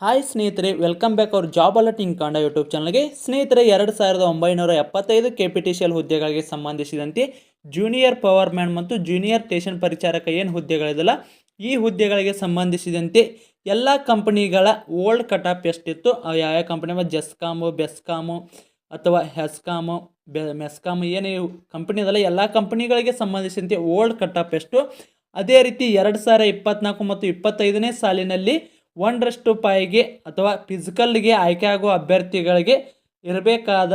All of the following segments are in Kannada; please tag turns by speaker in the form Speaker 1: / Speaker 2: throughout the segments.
Speaker 1: ಹಾಯ್ ಸ್ನೇಹಿತರೆ ವೆಲ್ಕಮ್ ಬ್ಯಾಕ್ ಅವ್ರ ಜಾಬ್ ಅಲರ್ಟಿಂಗ್ ಕಂಡ ಯೂಟ್ಯೂಬ್ ಚಾನಲ್ಗೆ ಸ್ನೇಹಿತರೆ, ಎರಡು ಸಾವಿರದ ಒಂಬೈನೂರ ಎಪ್ಪತ್ತೈದು K P T C L ಹುದ್ದೆಗಳಿಗೆ ಸಂಬಂಧಿಸಿದಂತೆ ಜೂನಿಯರ್ ಪವರ್ ಮ್ಯಾನ್ ಮತ್ತು ಜೂನಿಯರ್ ಸ್ಟೇಷನ್ ಪರಿಚಾರಕ ಏನು ಹುದ್ದೆಗಳಿದಲ್ಲ, ಈ ಹುದ್ದೆಗಳಿಗೆ ಸಂಬಂಧಿಸಿದಂತೆ ಎಲ್ಲ ಕಂಪನಿಗಳ ಓಲ್ಡ್ ಕಟ್ ಆಫ್ ಎಷ್ಟಿತ್ತು ಯಾವ್ಯಾವ ಕಂಪನಿ ಜೆಸ್ಕಾಮು ಬೆಸ್ಕಾಮು ಅಥವಾ ಹೆಸ್ಕಾಮು ಬೆ ಮೆಸ್ಕಾಮು ಏನೇ ಕಂಪನಿ ಅದಲ್ಲ, ಎಲ್ಲ ಕಂಪನಿಗಳಿಗೆ ಸಂಬಂಧಿಸಿದಂತೆ ಓಲ್ಡ್ ಕಟ್ ಆಫ್ ಎಷ್ಟು? ಅದೇ ರೀತಿ ಎರಡು ಸಾವಿರ ಇಪ್ಪತ್ನಾಲ್ಕು ಮತ್ತು ಇಪ್ಪತ್ತೈದನೇ ಸಾಲಿನಲ್ಲಿ ಒಂದರಷ್ಟು ಪಾಯಿಗೆ ಅಥವಾ ಫಿಸಿಕಲ್ಗೆ ಆಯ್ಕೆ ಆಗುವ ಅಭ್ಯರ್ಥಿಗಳಿಗೆ ಇರಬೇಕಾದ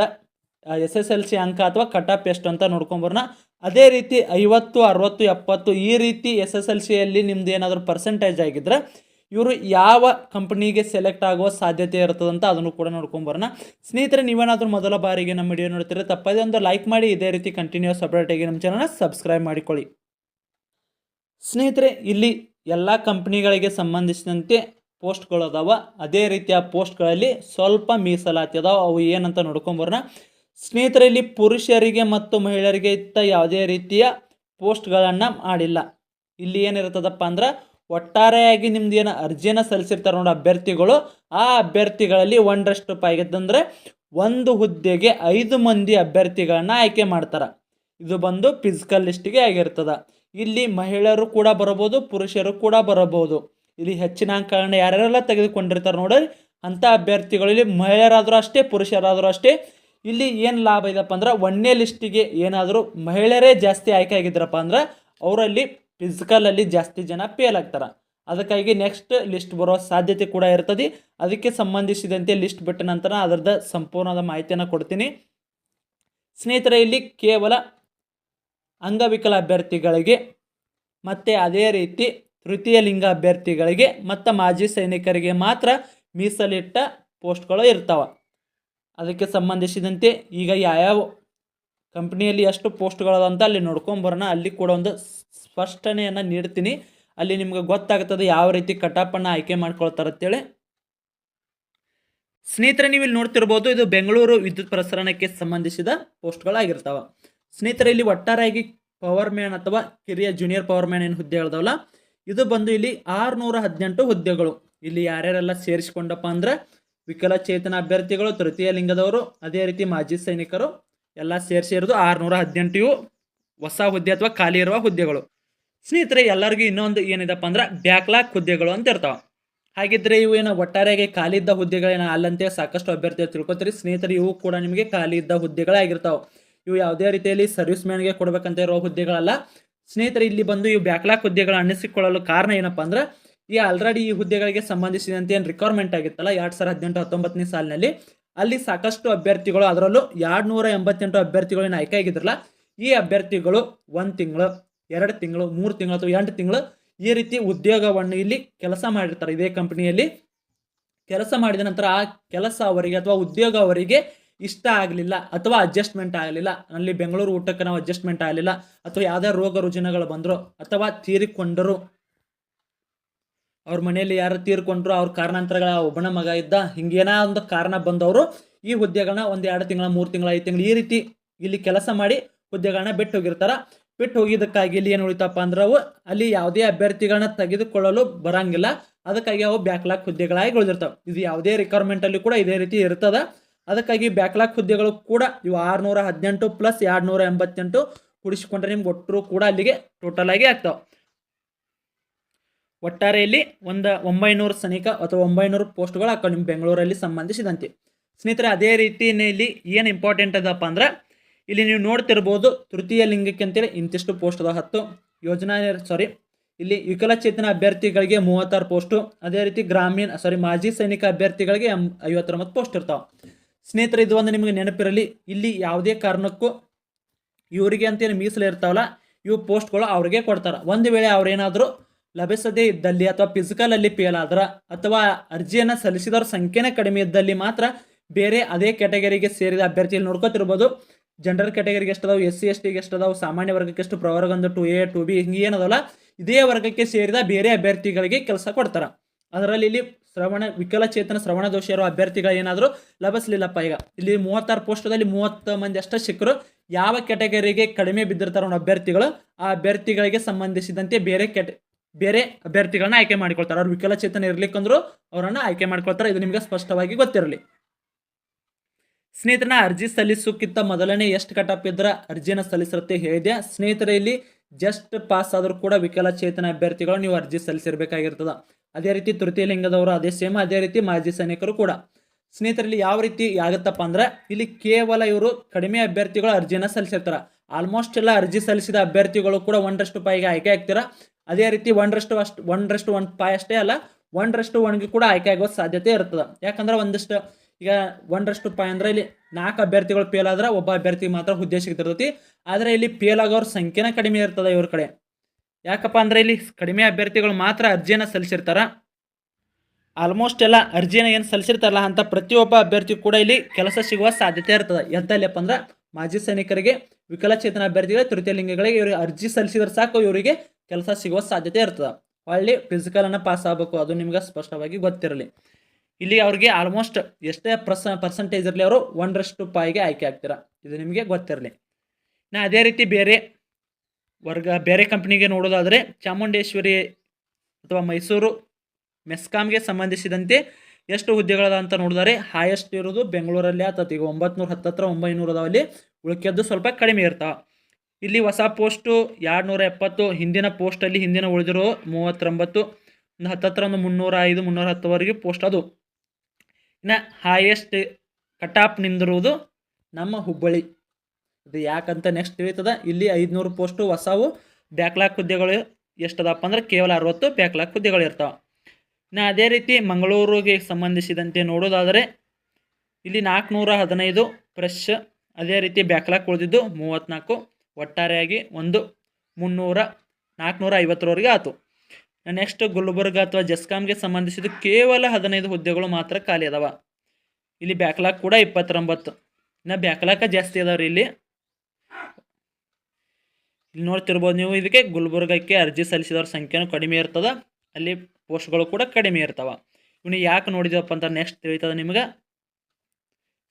Speaker 1: ಎಸ್ ಎಸ್ ಎಲ್ ಸಿ ಅಂಕ ಅಥವಾ ಕಟ್ ಆಫ್ ಎಷ್ಟು ಅಂತ ನೋಡ್ಕೊಂಬರೋಣ. ಅದೇ ರೀತಿ ಐವತ್ತು, ಅರವತ್ತು, ಎಪ್ಪತ್ತು ಈ ರೀತಿ ಎಸ್ ಎಸ್ ಎಲ್ ಸಿಯಲ್ಲಿ ನಿಮ್ದು ಏನಾದರೂ ಪರ್ಸೆಂಟೇಜ್ ಆಗಿದ್ರೆ ಇವರು ಯಾವ ಕಂಪ್ನಿಗೆ ಸೆಲೆಕ್ಟ್ ಆಗುವ ಸಾಧ್ಯತೆ ಇರ್ತದಂತ ಅದನ್ನು ಕೂಡ ನೋಡ್ಕೊಂಬರೋಣ. ಸ್ನೇಹಿತರೆ, ನೀವೇನಾದರೂ ಮೊದಲ ಬಾರಿಗೆ ನಮ್ಮ ವಿಡಿಯೋ ನೋಡ್ತೀರ ತಪ್ಪದೇ ಒಂದು ಲೈಕ್ ಮಾಡಿ, ಇದೇ ರೀತಿ ಕಂಟಿನ್ಯೂಸ್ ಅಪ್ಡೇಟಾಗಿ ನಮ್ಮ ಚಾನಲ್ನ ಸಬ್ಸ್ಕ್ರೈಬ್ ಮಾಡಿಕೊಳ್ಳಿ. ಸ್ನೇಹಿತರೆ, ಇಲ್ಲಿ ಎಲ್ಲ ಕಂಪ್ನಿಗಳಿಗೆ ಸಂಬಂಧಿಸಿದಂತೆ ಪೋಸ್ಟ್ಗಳು ಅದಾವ. ಅದೇ ರೀತಿಯ ಪೋಸ್ಟ್ಗಳಲ್ಲಿ ಸ್ವಲ್ಪ ಮೀಸಲಾತಿ ಅದಾವ. ಅವು ಏನಂತ ನೋಡ್ಕೊಂಬರೋಣ ಸ್ನೇಹಿತರಲ್ಲಿ ಪುರುಷರಿಗೆ ಮತ್ತು ಮಹಿಳೆಯರಿಗೆ ಇತ್ತ ಯಾವುದೇ ರೀತಿಯ ಪೋಸ್ಟ್ಗಳನ್ನು ಮಾಡಿಲ್ಲ. ಇಲ್ಲಿ ಏನಿರ್ತದಪ್ಪ ಅಂದ್ರೆ ಒಟ್ಟಾರೆಯಾಗಿ ನಿಮ್ದು ಏನು ಅರ್ಜಿಯನ್ನು ಸಲ್ಲಿಸಿರ್ತಾರೆ ನೋಡಿ ಅಭ್ಯರ್ಥಿಗಳು. ಆ ಅಭ್ಯರ್ಥಿಗಳಲ್ಲಿ ಒಂದರಷ್ಟು ಪಾಯಿಗೆತ್ತಂದರೆ ಒಂದು ಹುದ್ದೆಗೆ ಐದು ಮಂದಿ ಅಭ್ಯರ್ಥಿಗಳನ್ನ ಆಯ್ಕೆ ಮಾಡ್ತಾರೆ. ಇದು ಬಂದು ಫಿಸಿಕಲ್ ಲಿಸ್ಟಿಗೆ ಆಗಿರ್ತದೆ. ಇಲ್ಲಿ ಮಹಿಳೆಯರು ಕೂಡ ಬರಬಹುದು, ಪುರುಷರು ಕೂಡ ಬರಬಹುದು. ಇಲ್ಲಿ ಹೆಚ್ಚಿನ ಅಂಕಗಳನ್ನ ಯಾರ್ಯಾರೆಲ್ಲ ತೆಗೆದುಕೊಂಡಿರ್ತಾರೆ ನೋಡಿ, ಅಂಥ ಅಭ್ಯರ್ಥಿಗಳಲ್ಲಿ ಮಹಿಳೆಯರಾದರೂ ಅಷ್ಟೇ, ಪುರುಷರಾದರೂ ಅಷ್ಟೇ. ಇಲ್ಲಿ ಏನು ಲಾಭ ಇದಪ್ಪ ಅಂದ್ರೆ, ಒಂದನೇ ಲಿಸ್ಟಿಗೆ ಏನಾದರೂ ಮಹಿಳೆಯರೇ ಜಾಸ್ತಿ ಆಯ್ಕೆ ಆಗಿದ್ರಪ್ಪ ಅಂದ್ರೆ, ಅವರಲ್ಲಿ ಫಿಸಿಕಲಲ್ಲಿ ಜಾಸ್ತಿ ಜನ ಫೇಲ್ ಆಗ್ತಾರೆ. ಅದಕ್ಕಾಗಿ ನೆಕ್ಸ್ಟ್ ಲಿಸ್ಟ್ ಬರೋ ಸಾಧ್ಯತೆ ಕೂಡ ಇರ್ತದೆ. ಅದಕ್ಕೆ ಸಂಬಂಧಿಸಿದಂತೆ ಲಿಸ್ಟ್ ಬಿಟ್ಟ ನಂತರ ಅದರದ ಸಂಪೂರ್ಣದ ಮಾಹಿತಿಯನ್ನು ಕೊಡ್ತೀನಿ. ಸ್ನೇಹಿತರೆ, ಇಲ್ಲಿ ಕೇವಲ ಅಂಗವಿಕಲ ಅಭ್ಯರ್ಥಿಗಳಿಗೆ ಮತ್ತು ಅದೇ ರೀತಿ ತೃತೀಯ ಲಿಂಗ ಅಭ್ಯರ್ಥಿಗಳಿಗೆ ಮತ್ತು ಮಾಜಿ ಸೈನಿಕರಿಗೆ ಮಾತ್ರ ಮೀಸಲಿಟ್ಟ ಪೋಸ್ಟ್ಗಳು ಇರ್ತಾವೆ. ಅದಕ್ಕೆ ಸಂಬಂಧಿಸಿದಂತೆ ಈಗ ಯಾವ್ಯಾವ ಕಂಪ್ನಿಯಲ್ಲಿ ಎಷ್ಟು ಪೋಸ್ಟ್ಗಳದ ಅಂತ ಅಲ್ಲಿ ನೋಡ್ಕೊಂಬರೋಣ ಅಲ್ಲಿ ಕೂಡ ಒಂದು ಸ್ಪಷ್ಟನೆಯನ್ನು ನೀಡ್ತೀನಿ. ಅಲ್ಲಿ ನಿಮ್ಗೆ ಗೊತ್ತಾಗ್ತದೆ ಯಾವ ರೀತಿ ಕಟಾಪನ್ನು ಆಯ್ಕೆ ಮಾಡ್ಕೊಳ್ತಾರೆ ಅಂತೇಳಿ. ಸ್ನೇಹಿತರೆ ನೀವು ಇಲ್ಲಿ ನೋಡ್ತಿರ್ಬೋದು ಇದು ಬೆಂಗಳೂರು ವಿದ್ಯುತ್ ಪ್ರಸರಣಕ್ಕೆ ಸಂಬಂಧಿಸಿದ ಪೋಸ್ಟ್ಗಳಾಗಿರ್ತಾವೆ. ಸ್ನೇಹಿತರೆ, ಇಲ್ಲಿ ಒಟ್ಟಾರೆಯಾಗಿ ಪವರ್ ಮ್ಯಾನ್ ಅಥವಾ ಕಿರಿಯ ಜೂನಿಯರ್ ಪವರ್ ಮ್ಯಾನ್ ಏನು ಹುದ್ದೆಗಳದಾವಲ್ಲ ಇದು ಬಂದು ಇಲ್ಲಿ ಆರುನೂರ ಹದಿನೆಂಟು ಹುದ್ದೆಗಳು. ಇಲ್ಲಿ ಯಾರ್ಯಾರೆಲ್ಲ ಸೇರಿಸಿಕೊಂಡಪ್ಪ ಅಂದ್ರೆ ವಿಕಲಚೇತನ ಅಭ್ಯರ್ಥಿಗಳು, ತೃತೀಯ ಲಿಂಗದವರು, ಅದೇ ರೀತಿ ಮಾಜಿ ಸೈನಿಕರು, ಎಲ್ಲ ಸೇರಿಸಿರೋದು ಆರುನೂರ ಹದಿನೆಂಟು ಇವು. ಹೊಸ ಹುದ್ದೆ ಅಥವಾ ಖಾಲಿ ಇರುವ ಹುದ್ದೆಗಳು. ಸ್ನೇಹಿತರೆ, ಎಲ್ಲರಿಗೂ ಇನ್ನೊಂದು ಏನಿದಪ್ಪ ಅಂದ್ರೆ ಬ್ಯಾಕ್ಲಾಕ್ ಹುದ್ದೆಗಳು ಅಂತ ಇರ್ತಾವೆ. ಹಾಗಿದ್ರೆ ಇವು ಏನು ಒಟ್ಟಾರೆಯಾಗಿ ಖಾಲಿ ಇದ್ದ ಹುದ್ದೆಗಳೇನ ಅಲ್ಲಂತೆ ಸಾಕಷ್ಟು ಅಭ್ಯರ್ಥಿಗಳು ತಿಳ್ಕೊತೀರಿ. ಸ್ನೇಹಿತರೆ, ಇವು ಕೂಡ ನಿಮಗೆ ಖಾಲಿ ಇದ್ದ ಹುದ್ದೆಗಳಾಗಿರ್ತಾವೆ ಇವು ಯಾವುದೇ ರೀತಿಯಲ್ಲಿ ಸರ್ವಿಸ್ ಮ್ಯಾನ್ಗೆ ಕೊಡ್ಬೇಕಂತ ಇರೋ ಹುದ್ದೆಗಳಲ್ಲ. ಸ್ನೇಹಿತರೆ, ಇಲ್ಲಿ ಬಂದು ಈ ಬ್ಯಾಕ್ಲಾಕ್ ಹುದ್ದೆಗಳು ಅನ್ನಿಸಿಕೊಳ್ಳಲು ಕಾರಣ ಏನಪ್ಪ ಅಂದ್ರೆ, ಈ ಆಲ್ರೆಡಿ ಈ ಹುದ್ದೆಗಳಿಗೆ ಸಂಬಂಧಿಸಿದಂತೆ ಏನು ರಿಕ್ವೈರ್ಮೆಂಟ್ ಆಗಿತ್ತಲ್ಲ, ಎರಡು ಸಾವಿರದ ಹದಿನೆಂಟು ಹತ್ತೊಂಬತ್ತನೇ ಸಾಲಿನಲ್ಲಿ, ಅಲ್ಲಿ ಸಾಕಷ್ಟು ಅಭ್ಯರ್ಥಿಗಳು, ಅದರಲ್ಲೂ ಎರಡು ನೂರ ಎಂಬತ್ತೆಂಟು ಅಭ್ಯರ್ಥಿಗಳನ್ನ ಆಯ್ಕೆ ಆಗಿದ್ರಲ್ಲ, ಈ ಅಭ್ಯರ್ಥಿಗಳು ಒಂದು ತಿಂಗಳು, ಎರಡು ತಿಂಗಳು, ಮೂರು ತಿಂಗಳು ಅಥವಾ ಎಂಟು ತಿಂಗಳು ಈ ರೀತಿ ಉದ್ಯೋಗವನ್ನು ಇಲ್ಲಿ ಕೆಲಸ ಮಾಡಿರ್ತಾರೆ. ಇದೇ ಕಂಪನಿಯಲ್ಲಿ ಕೆಲಸ ಮಾಡಿದ ನಂತರ ಆ ಕೆಲಸ ಅವರಿಗೆ ಅಥವಾ ಉದ್ಯೋಗ ಅವರಿಗೆ ಇಷ್ಟ ಆಗಲಿಲ್ಲ ಅಥವಾ ಅಡ್ಜಸ್ಟ್ಮೆಂಟ್ ಆಗಲಿಲ್ಲ. ಅಲ್ಲಿ ಬೆಂಗಳೂರು ಊಟಕ್ಕೆ ನಾವು ಅಡ್ಜಸ್ಟ್ಮೆಂಟ್ ಆಗಲಿಲ್ಲ. ಅಥವಾ ಯಾವುದೇ ರೋಗ ರುಜಿನಗಳು ಬಂದರು ಅಥವಾ ತೀರಿಕೊಂಡರು. ಅವ್ರ ಮನೆಯಲ್ಲಿ ಯಾರು ತೀರ್ಕೊಂಡ್ರು, ಅವ್ರ ಕಾರಣಾಂತರಗಳ ಒಬ್ಬನ ಮಗ ಇದ್ದ, ಹಿಂಗೇನೋ ಒಂದು ಕಾರಣ ಬಂದವರು ಈ ಹುದ್ದೆಗಳನ್ನ ಒಂದು ಎರಡು ತಿಂಗಳ, ಮೂರು ತಿಂಗಳ, ಐದು ತಿಂಗಳು ಈ ರೀತಿ ಇಲ್ಲಿ ಕೆಲಸ ಮಾಡಿ ಹುದ್ದೆಗಳನ್ನ ಬಿಟ್ಟು ಹೋಗಿರ್ತಾರೆ. ಬಿಟ್ಟು ಹೋಗಿದ್ದಕ್ಕಾಗಿ ಇಲ್ಲಿ ಏನು ಉಳಿತಪ್ಪ ಅಂದ್ರೆ ಅವು ಅಲ್ಲಿ ಯಾವುದೇ ಅಭ್ಯರ್ಥಿಗಳನ್ನ ತೆಗೆದುಕೊಳ್ಳಲು ಬರಂಗಿಲ್ಲ. ಅದಕ್ಕಾಗಿ ಅವು ಬ್ಯಾಕ್ಲಾಕ್ ಹುದ್ದೆಗಳಾಗಿ ಉಳಿದಿರ್ತಾವೆ. ಇದು ಯಾವುದೇ ರಿಕ್ವೈರ್ಮೆಂಟಲ್ಲಿ ಕೂಡ ಇದೇ ರೀತಿ ಇರ್ತದ. ಅದಕ್ಕಾಗಿ ಬ್ಯಾಕ್ಲಾಕ್ ಹುದ್ದೆಗಳು ಕೂಡ ಇವು ಆರುನೂರ ಹದಿನೆಂಟು ಪ್ಲಸ್ ಎರಡು ನೂರ ಎಂಬತ್ತೆಂಟು ಕುಡಿಸಿಕೊಂಡ್ರೆ ನಿಮ್ಗೆ ಒಟ್ಟರು ಕೂಡ ಅಲ್ಲಿಗೆ ಟೋಟಲ್ ಆಗಿ ಆಗ್ತಾವೆ. ಒಟ್ಟಾರೆಯಲ್ಲಿ ಒಂದು ಒಂಬೈನೂರು ಸನಿಕ ಅಥವಾ ಒಂಬೈನೂರು ಪೋಸ್ಟ್ಗಳು ಹಾಕೋ ನಿಮ್ಮ ಬೆಂಗಳೂರಲ್ಲಿ ಸಂಬಂಧಿಸಿದಂತೆ. ಸ್ನೇಹಿತರೆ, ಅದೇ ರೀತಿಯಲ್ಲಿ ಏನು ಇಂಪಾರ್ಟೆಂಟ್ ಅದಪ್ಪ ಅಂದ್ರೆ, ಇಲ್ಲಿ ನೀವು ನೋಡ್ತಿರ್ಬೋದು ತೃತೀಯ ಲಿಂಗಕ್ಕೆ ಅಂತೇಳಿ ಇಂತಿಷ್ಟು ಪೋಸ್ಟ್ ಅದ ಹತ್ತು ಯೋಜನಾ ಸಾರಿ ಇಲ್ಲಿ ವಿಕಲಚೇತನ ಅಭ್ಯರ್ಥಿಗಳಿಗೆ ಮೂವತ್ತಾರು ಪೋಸ್ಟು ಅದೇ ರೀತಿ ಗ್ರಾಮೀಣ ಸಾರಿ ಮಾಜಿ ಸೈನಿಕ ಅಭ್ಯರ್ಥಿಗಳಿಗೆ ಎಂ ಐವತ್ತೊಂಬತ್ತು ಪೋಸ್ಟ್ ಇರ್ತಾವೆ. ಸ್ನೇಹಿತರೆ, ಇದು ಒಂದು ನಿಮಗೆ ನೆನಪಿರಲಿ. ಇಲ್ಲಿ ಯಾವುದೇ ಕಾರಣಕ್ಕೂ ಇವರಿಗೆ ಅಂತೇನು ಮೀಸಲು ಇರ್ತಾವಲ್ಲ, ಇವು ಪೋಸ್ಟ್ಗಳು ಅವ್ರಿಗೆ ಕೊಡ್ತಾರೆ. ಒಂದು ವೇಳೆ ಅವ್ರೇನಾದರೂ ಲಭಿಸದೇ ಇದ್ದಲ್ಲಿ ಅಥವಾ ಫಿಸಿಕಲಲ್ಲಿ ಫೇಲ್ ಆದ್ರೆ ಅಥವಾ ಅರ್ಜಿಯನ್ನು ಸಲ್ಲಿಸಿದವ್ರ ಸಂಖ್ಯೆನೇ ಕಡಿಮೆ ಇದ್ದಲ್ಲಿ ಮಾತ್ರ ಬೇರೆ ಅದೇ ಕ್ಯಾಟಗರಿಗೆ ಸೇರಿದ ಅಭ್ಯರ್ಥಿಯಲ್ಲಿ ನೋಡ್ಕೊತಿರ್ಬೋದು. ಜನರಲ್ ಕ್ಯಾಟಗರಿಗೆ ಎಷ್ಟು ಅದಾವೆ ಎಸ್ ಸಿ ಎಸ್ ಟಿಗೆ ಎಷ್ಟು ಅದಾವೆ ಸಾಮಾನ್ಯ ವರ್ಗಕ್ಕೆ ಎಷ್ಟು, ಪ್ರವರ್ಗ ಒಂದು ಟು ಎ ಟು ಬಿ ಹಿಂಗೆ ಏನದಲ್ಲ ಇದೇ ವರ್ಗಕ್ಕೆ ಸೇರಿದ ಬೇರೆ ಅಭ್ಯರ್ಥಿಗಳಿಗೆ ಕೆಲಸ ಕೊಡ್ತಾರೆ. ಅದರಲ್ಲಿ ಇಲ್ಲಿ ಶ್ರವಣ, ವಿಕಲಚೇತನ ಶ್ರವಣ ದೋಷ ಇರೋ ಅಭ್ಯರ್ಥಿಗಳು ಏನಾದರೂ ಲಭಿಸಲಿಲ್ಲಪ್ಪ ಈಗ. ಇಲ್ಲಿ ಮೂವತ್ತಾರು ಪೋಸ್ಟದಲ್ಲಿ ಮೂವತ್ತು ಮಂದಿ ಅಷ್ಟೇ ಸಿಕ್ಕರು. ಯಾವ ಕ್ಯಾಟಗರಿಗೆ ಕಡಿಮೆ ಬಿದ್ದಿರ್ತಾರೋ ಅಭ್ಯರ್ಥಿಗಳು, ಆ ಅಭ್ಯರ್ಥಿಗಳಿಗೆ ಸಂಬಂಧಿಸಿದಂತೆ ಬೇರೆ ಕ್ಯಾಟ ಬೇರೆ ಅಭ್ಯರ್ಥಿಗಳನ್ನ ಆಯ್ಕೆ ಮಾಡಿಕೊಳ್ತಾರೆ. ಅವ್ರು ವಿಕಲಚೇತನ ಇರ್ಲಿಕ್ಕಂದ್ರೂ ಅವರನ್ನು ಆಯ್ಕೆ ಮಾಡ್ಕೊಳ್ತಾರೆ. ಇದು ನಿಮಗೆ ಸ್ಪಷ್ಟವಾಗಿ ಗೊತ್ತಿರಲಿ. ಸ್ನೇಹಿತರನ್ನ ಅರ್ಜಿ ಸಲ್ಲಿಸೋಕ್ಕಿಂತ ಮೊದಲನೇ ಎಷ್ಟು ಕಟಪ್ ಇದ್ರೆ ಅರ್ಜಿನ ಸಲ್ಲಿಸಿರುತ್ತೆ ಹೇಳಿದೆ ಸ್ನೇಹಿತರೆ, ಇಲ್ಲಿ ಜಸ್ಟ್ ಪಾಸ್ ಆದರೂ ಕೂಡ ವಿಕಲಚೇತನ ಅಭ್ಯರ್ಥಿಗಳು ನೀವು ಅರ್ಜಿ ಸಲ್ಲಿಸಿರ್ಬೇಕಾಗಿರ್ತದೆ. ಅದೇ ರೀತಿ ತೃತೀಯ ಲಿಂಗದವರು ಅದೇ ಸೇಮ್ ಅದೇ ರೀತಿ ಮಾಜಿ ಸೈನಿಕರು ಕೂಡ. ಸ್ನೇಹಿತರಲ್ಲಿ ಯಾವ ರೀತಿ ಆಗುತ್ತಪ್ಪ ಅಂದ್ರೆ, ಇಲ್ಲಿ ಕೇವಲ ಇವರು ಕಡಿಮೆ ಅಭ್ಯರ್ಥಿಗಳು ಅರ್ಜಿನ ಸಲ್ಲಿಸಿರ್ತಾರೆ. ಆಲ್ಮೋಸ್ಟ್ ಎಲ್ಲ ಅರ್ಜಿ ಸಲ್ಲಿಸಿದ ಅಭ್ಯರ್ಥಿಗಳು ಕೂಡ ಒಂದರಷ್ಟು ಪಾಯಿಗೆ ಆಯ್ಕೆ ಆಗ್ತೀರಾ? ಅದೇ ರೀತಿ ಒಂದರಷ್ಟು ಅಷ್ಟು, ಒಂದರಷ್ಟು ಒಂದು ಪಾಯಿ ಅಷ್ಟೇ ಅಲ್ಲ, ಒಂದರಷ್ಟು ಒಣಗಿ ಕೂಡ ಆಯ್ಕೆ ಆಗೋ ಸಾಧ್ಯತೆ ಇರ್ತದೆ. ಯಾಕಂದ್ರೆ ಒಂದಿಷ್ಟು ಈಗ ಒಂದರಷ್ಟು ಪಾಯ್ ಅಂದ್ರೆ ಇಲ್ಲಿ ನಾಲ್ಕು ಅಭ್ಯರ್ಥಿಗಳು ಫೇಲ್ ಆದ್ರೆ ಒಬ್ಬ ಅಭ್ಯರ್ಥಿ ಮಾತ್ರ ಹುದ್ದೆ ಸಿಗ್ತಿರ್ತೈತಿ ಆದರೆ ಇಲ್ಲಿ ಫೇಲ್ ಆಗೋರ ಸಂಖ್ಯೆನ ಕಡಿಮೆ ಇರ್ತದೆ ಇವ್ರ ಕಡೆ. ಯಾಕಪ್ಪ ಅಂದ್ರೆ ಇಲ್ಲಿ ಕಡಿಮೆ ಅಭ್ಯರ್ಥಿಗಳು ಮಾತ್ರ ಅರ್ಜಿಯನ್ನು ಸಲ್ಲಿಸಿರ್ತಾರೆ. ಆಲ್ಮೋಸ್ಟ್ ಎಲ್ಲ ಅರ್ಜಿನ ಏನು ಸಲ್ಲಿಸಿರ್ತಾರಲ್ಲ ಅಂತ ಪ್ರತಿಯೊಬ್ಬ ಅಭ್ಯರ್ಥಿ ಕೂಡ ಇಲ್ಲಿ ಕೆಲಸ ಸಿಗುವ ಸಾಧ್ಯತೆ ಇರ್ತದೆ. ಎಂತಲ್ಲಪ್ಪ ಅಂದ್ರೆ ಮಾಜಿ ಸೈನಿಕರಿಗೆ, ವಿಕಲಚೇತನ ಅಭ್ಯರ್ಥಿಗಳಿಗೆ, ತೃತೀಯ ಲಿಂಗಗಳಿಗೆ ಇವರಿಗೆ ಅರ್ಜಿ ಸಲ್ಲಿಸಿದ್ರೆ ಸಾಕು, ಇವರಿಗೆ ಕೆಲಸ ಸಿಗುವ ಸಾಧ್ಯತೆ ಇರ್ತದೆ. ಹೊಳ್ಳಿ ಫಿಸಿಕಲನ್ನು ಪಾಸ್ ಆಗಬೇಕು, ಅದು ನಿಮ್ಗೆ ಸ್ಪಷ್ಟವಾಗಿ ಗೊತ್ತಿರಲಿ. ಇಲ್ಲಿ ಅವ್ರಿಗೆ ಆಲ್ಮೋಸ್ಟ್ ಎಷ್ಟೇ ಪರ್ಸ ಪರ್ಸೆಂಟೇಜ್ ಇರಲಿ ಅವರು ಒಂದರಷ್ಟು ಪಾಯಿಗೆ ಆಯ್ಕೆ ಆಗ್ತೀರ. ಇದು ನಿಮಗೆ ಗೊತ್ತಿರಲಿ. ನಾ ಅದೇ ರೀತಿ ಬೇರೆ ವರ್ಗ, ಬೇರೆ ಕಂಪ್ನಿಗೆ ನೋಡೋದಾದರೆ ಚಾಮುಂಡೇಶ್ವರಿ ಅಥವಾ ಮೈಸೂರು ಮೆಸ್ಕಾಮ್ಗೆ ಸಂಬಂಧಿಸಿದಂತೆ ಎಷ್ಟು ಹುದ್ದೆಗಳದ ಅಂತ ನೋಡಿದರೆ ಹೈಯೆಸ್ಟ್ ಇರೋದು ಬೆಂಗಳೂರಲ್ಲಿ ಆತತ್ ಈಗ ಒಂಬತ್ತು ಹತ್ತತ್ರ ಒಂಬೈನೂರು ಅದಾವಲ್ಲಿ ಉಳ್ಕೆದ್ದು ಸ್ವಲ್ಪ ಕಡಿಮೆ ಇರ್ತಾವೆ. ಇಲ್ಲಿ ಹೊಸ ಪೋಸ್ಟು ಎರಡು ನೂರ ಎಪ್ಪತ್ತು, ಹಿಂದಿನ ಪೋಸ್ಟಲ್ಲಿ ಹಿಂದಿನ ಉಳಿದಿರೋ ಮೂವತ್ತೊಂಬತ್ತು ಒಂದು ಹತ್ತತ್ರ ಒಂದು ಮುನ್ನೂರ ಐದು, ಮುನ್ನೂರ ಹತ್ತುವರೆಗೆ ಪೋಸ್ಟ್ ಅದು. ಇನ್ನು ಹೈಯೆಸ್ಟ್ ಕಟಾಪ್ ನಿಂದಿರುವುದು ನಮ್ಮ ಹುಬ್ಬಳ್ಳಿ. ಇದು ಯಾಕಂತ ನೆಕ್ಸ್ಟ್ ತಿಳಿತದ? ಇಲ್ಲಿ ಐದುನೂರು ಪೋಸ್ಟು ಹೊಸವು ಬ್ಯಾಕ್ಲಾಕ್ ಹುದ್ದೆಗಳು ಎಷ್ಟದಪ್ಪ ಅಂದ್ರೆ ಕೇವಲ ಅರವತ್ತು ಬ್ಯಾಕ್ಲಾಕ್ ಹುದ್ದೆಗಳು ಇರ್ತಾವೆ. ಇನ್ನು ಅದೇ ರೀತಿ ಮಂಗಳೂರಿಗೆ ಸಂಬಂಧಿಸಿದಂತೆ ನೋಡೋದಾದರೆ ಇಲ್ಲಿ ನಾಲ್ಕುನೂರ ಹದಿನೈದು ಫ್ರೆಶ್ ಅದೇ ರೀತಿ ಬ್ಯಾಕ್ಲಾಕ್ ಉಳಿದಿದ್ದು ಮೂವತ್ತ್ನಾಲ್ಕು ಒಟ್ಟಾರೆಯಾಗಿ ಒಂದು ಮುನ್ನೂರ ನಾಲ್ಕುನೂರ ಐವತ್ತರವರೆಗೆ ಆಯಿತು ನೆಕ್ಸ್ಟ್ ಗುಲ್ಬರ್ಗ ಅಥವಾ ಜಸ್ಕಾಮ್ಗೆ ಸಂಬಂಧಿಸಿದ ಕೇವಲ ಹದಿನೈದು ಹುದ್ದೆಗಳು ಮಾತ್ರ ಖಾಲಿ ಅದಾವ. ಇಲ್ಲಿ ಬ್ಯಾಕ್ಲಾಕ್ ಕೂಡ ಇಪ್ಪತ್ತೊಂಬತ್ತು. ಇನ್ನು ಬ್ಯಾಕ್ಲಾಕ ಜಾಸ್ತಿ ಅದಾವ್ರಿ ಇಲ್ಲಿ. ಇಲ್ಲಿ ನೋಡ್ತಿರ್ಬೋದು ನೀವು, ಇದಕ್ಕೆ ಗುಲ್ಬರ್ಗಕ್ಕೆ ಅರ್ಜಿ ಸಲ್ಲಿಸಿದವ್ರ ಸಂಖ್ಯೆನೂ ಕಡಿಮೆ ಇರ್ತದೆ. ಅಲ್ಲಿ ಪೋಸ್ಟ್ಗಳು ಕೂಡ ಕಡಿಮೆ ಇರ್ತವೆ. ಇವನು ಯಾಕೆ ನೋಡಿದವಪ್ಪ ಅಂತ ನೆಕ್ಸ್ಟ್ ತಿಳಿತದ ನಿಮ್ಗೆ.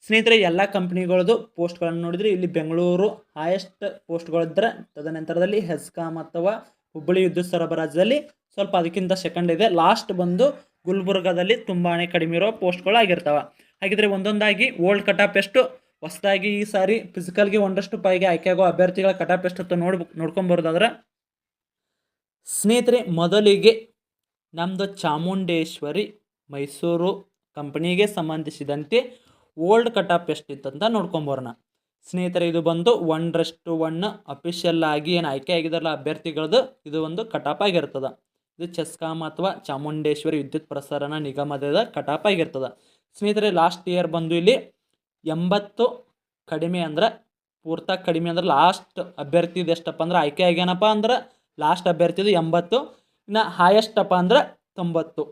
Speaker 1: ಸ್ನೇಹಿತರೆ, ಎಲ್ಲ ಕಂಪ್ನಿಗಳದ್ದು ಪೋಸ್ಟ್ಗಳನ್ನು ನೋಡಿದರೆ ಇಲ್ಲಿ ಬೆಂಗಳೂರು ಹೈಯೆಸ್ಟ್ ಪೋಸ್ಟ್ಗಳಿದ್ರೆ ತದನಂತರದಲ್ಲಿ ಹೆಸ್ಕಾಮ್ ಅಥವಾ ಹುಬ್ಬಳ್ಳಿ ವಿದ್ಯುತ್ ಸರಬರಾಜಲ್ಲಿ ಸ್ವಲ್ಪ ಅದಕ್ಕಿಂತ ಸೆಕೆಂಡ್ ಇದೆ. ಲಾಸ್ಟ್ ಬಂದು ಗುಲ್ಬರ್ಗಾದಲ್ಲಿ ತುಂಬಾ ಕಡಿಮೆ ಇರೋ ಪೋಸ್ಟ್ಗಳು ಆಗಿರ್ತವೆ. ಹಾಗಿದ್ರೆ ಒಂದೊಂದಾಗಿ ಓಲ್ಡ್ ಕಟಾಪ್ ಎಷ್ಟು ಹೊಸದಾಗಿ ಈ ಸಾರಿ ಫಿಸಿಕಲ್ಗೆ ಒಂದಷ್ಟು ಪಾಯಿಗೆ ಆಯ್ಕೆ ಆಗೋ ಅಭ್ಯರ್ಥಿಗಳ ಕಟಾಪ್ ಎಷ್ಟು ಅಂತ ನೋಡ್ಬೇಕು ನೋಡ್ಕೊಂಬರೋದಾದ್ರೆ, ಸ್ನೇಹಿತರೆ, ಮೊದಲಿಗೆ ನಮ್ಮದು ಚಾಮುಂಡೇಶ್ವರಿ ಮೈಸೂರು ಕಂಪನಿಗೆ ಸಂಬಂಧಿಸಿದಂತೆ ಓಲ್ಡ್ ಕಟಾಪ್ ಎಷ್ಟಿತ್ತಂತ ನೋಡ್ಕೊಂಬರೋಣ. ಸ್ನೇಹಿತರೆ, ಇದು ಬಂದು ಒಂದರಷ್ಟು ಒನ್ ಅಫಿಷಿಯಲ್ ಆಗಿ ಏನು ಆಯ್ಕೆ ಆಗಿದಾರಲ್ಲ ಅಭ್ಯರ್ಥಿಗಳದ್ದು, ಇದು ಒಂದು ಕಟಾಪ್ ಆಗಿರ್ತದೆ. ಇದು ಚೆಸ್ಕಾಮ್ ಅಥವಾ ಚಾಮುಂಡೇಶ್ವರಿ ವಿದ್ಯುತ್ ಪ್ರಸರಣ ನಿಗಮದ ಕಟಾಪ್ ಆಗಿರ್ತದೆ ಸ್ನೇಹಿತರೆ ಲಾಸ್ಟ್ ಇಯರ್ ಬಂದು ಇಲ್ಲಿ ಎಂಬತ್ತು ಕಡಿಮೆ ಅಂದ್ರೆ ಪೂರ್ತ ಕಡಿಮೆ ಅಂದ್ರೆ ಲಾಸ್ಟ್ ಅಭ್ಯರ್ಥಿದು ಎಷ್ಟಪ್ಪ ಅಂದ್ರೆ ಆಯ್ಕೆ ಆಗ್ಯಾನಪ್ಪ ಅಂದ್ರೆ ಲಾಸ್ಟ್ ಅಭ್ಯರ್ಥಿದು ಎಂಬತ್ತು, ಇನ್ನು ಹಾಯೆಸ್ಟಪ್ಪ ಅಂದ್ರೆ ತೊಂಬತ್ತು.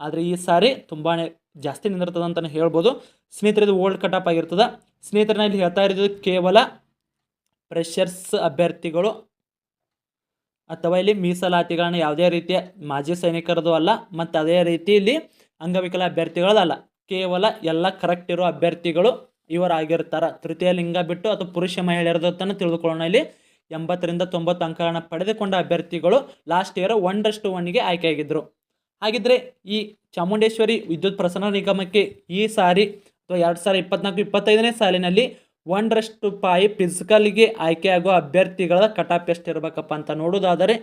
Speaker 1: ಆದರೆ ಈ ಸಾರಿ ತುಂಬಾ ಜಾಸ್ತಿ ನಿಂದಿರ್ತದೆ ಅಂತಲೇ ಹೇಳ್ಬೋದು. ಸ್ನೇಹಿತರೆ, ಇದು ಓಲ್ಡ್ ಕಟಾಪ್ ಆಗಿರ್ತದೆ. ಸ್ನೇಹಿತರನ್ನ ಇಲ್ಲಿ ಹೇಳ್ತಾ ಇರೋದು ಕೇವಲ ಫ್ರೆಷರ್ಸ್ ಅಭ್ಯರ್ಥಿಗಳು ಅಥವಾ ಇಲ್ಲಿ ಮೀಸಲಾತಿಗಳನ್ನು ಯಾವುದೇ ರೀತಿಯ ಮಾಜಿ ಸೈನಿಕರದು ಅಲ್ಲ, ಮತ್ತು ಅದೇ ರೀತಿ ಇಲ್ಲಿ ಅಂಗವಿಕಲ ಅಭ್ಯರ್ಥಿಗಳದಲ್ಲ ಕೇವಲ ಎಲ್ಲ ಕರೆಕ್ಟ್ ಇರೋ ಅಭ್ಯರ್ಥಿಗಳು ಇವರಾಗಿರ್ತಾರೆ. ತೃತೀಯ ಲಿಂಗ ಬಿಟ್ಟು ಅಥವಾ ಪುರುಷ ಮಹಿಳೆಯರದು ಅಂತಲೂ ತಿಳಿದುಕೊಳ್ಳೋಣ. ಇಲ್ಲಿ ಎಂಬತ್ತರಿಂದ ತೊಂಬತ್ತು ಅಂಕಗಳನ್ನು ಪಡೆದುಕೊಂಡ ಅಭ್ಯರ್ಥಿಗಳು ಲಾಸ್ಟ್ ಇಯರ್ ಒಂದಷ್ಟು ಒನ್ಗೆ ಆಯ್ಕೆಯಾಗಿದ್ದರು ಹಾಗಿದ್ರೆ ಈ ಚಾಮುಂಡೇಶ್ವರಿ ವಿದ್ಯುತ್ ಪ್ರಸರಣ ನಿಗಮಕ್ಕೆ ಈ ಸಾರಿ ಅಥವಾ ಎರಡು ಸಾವಿರ ಇಪ್ಪತ್ನಾಲ್ಕು, ಇಪ್ಪತ್ತೈದನೇ ಸಾಲಿನಲ್ಲಿ ಒಂದರಷ್ಟು ಪಾಯಿ ಫಿಸಿಕಲ್ಗೆ ಆಗೋ ಅಭ್ಯರ್ಥಿಗಳ ಕಟಾಪ್ ಎಷ್ಟು ಇರಬೇಕಪ್ಪ ಅಂತ ನೋಡೋದಾದರೆ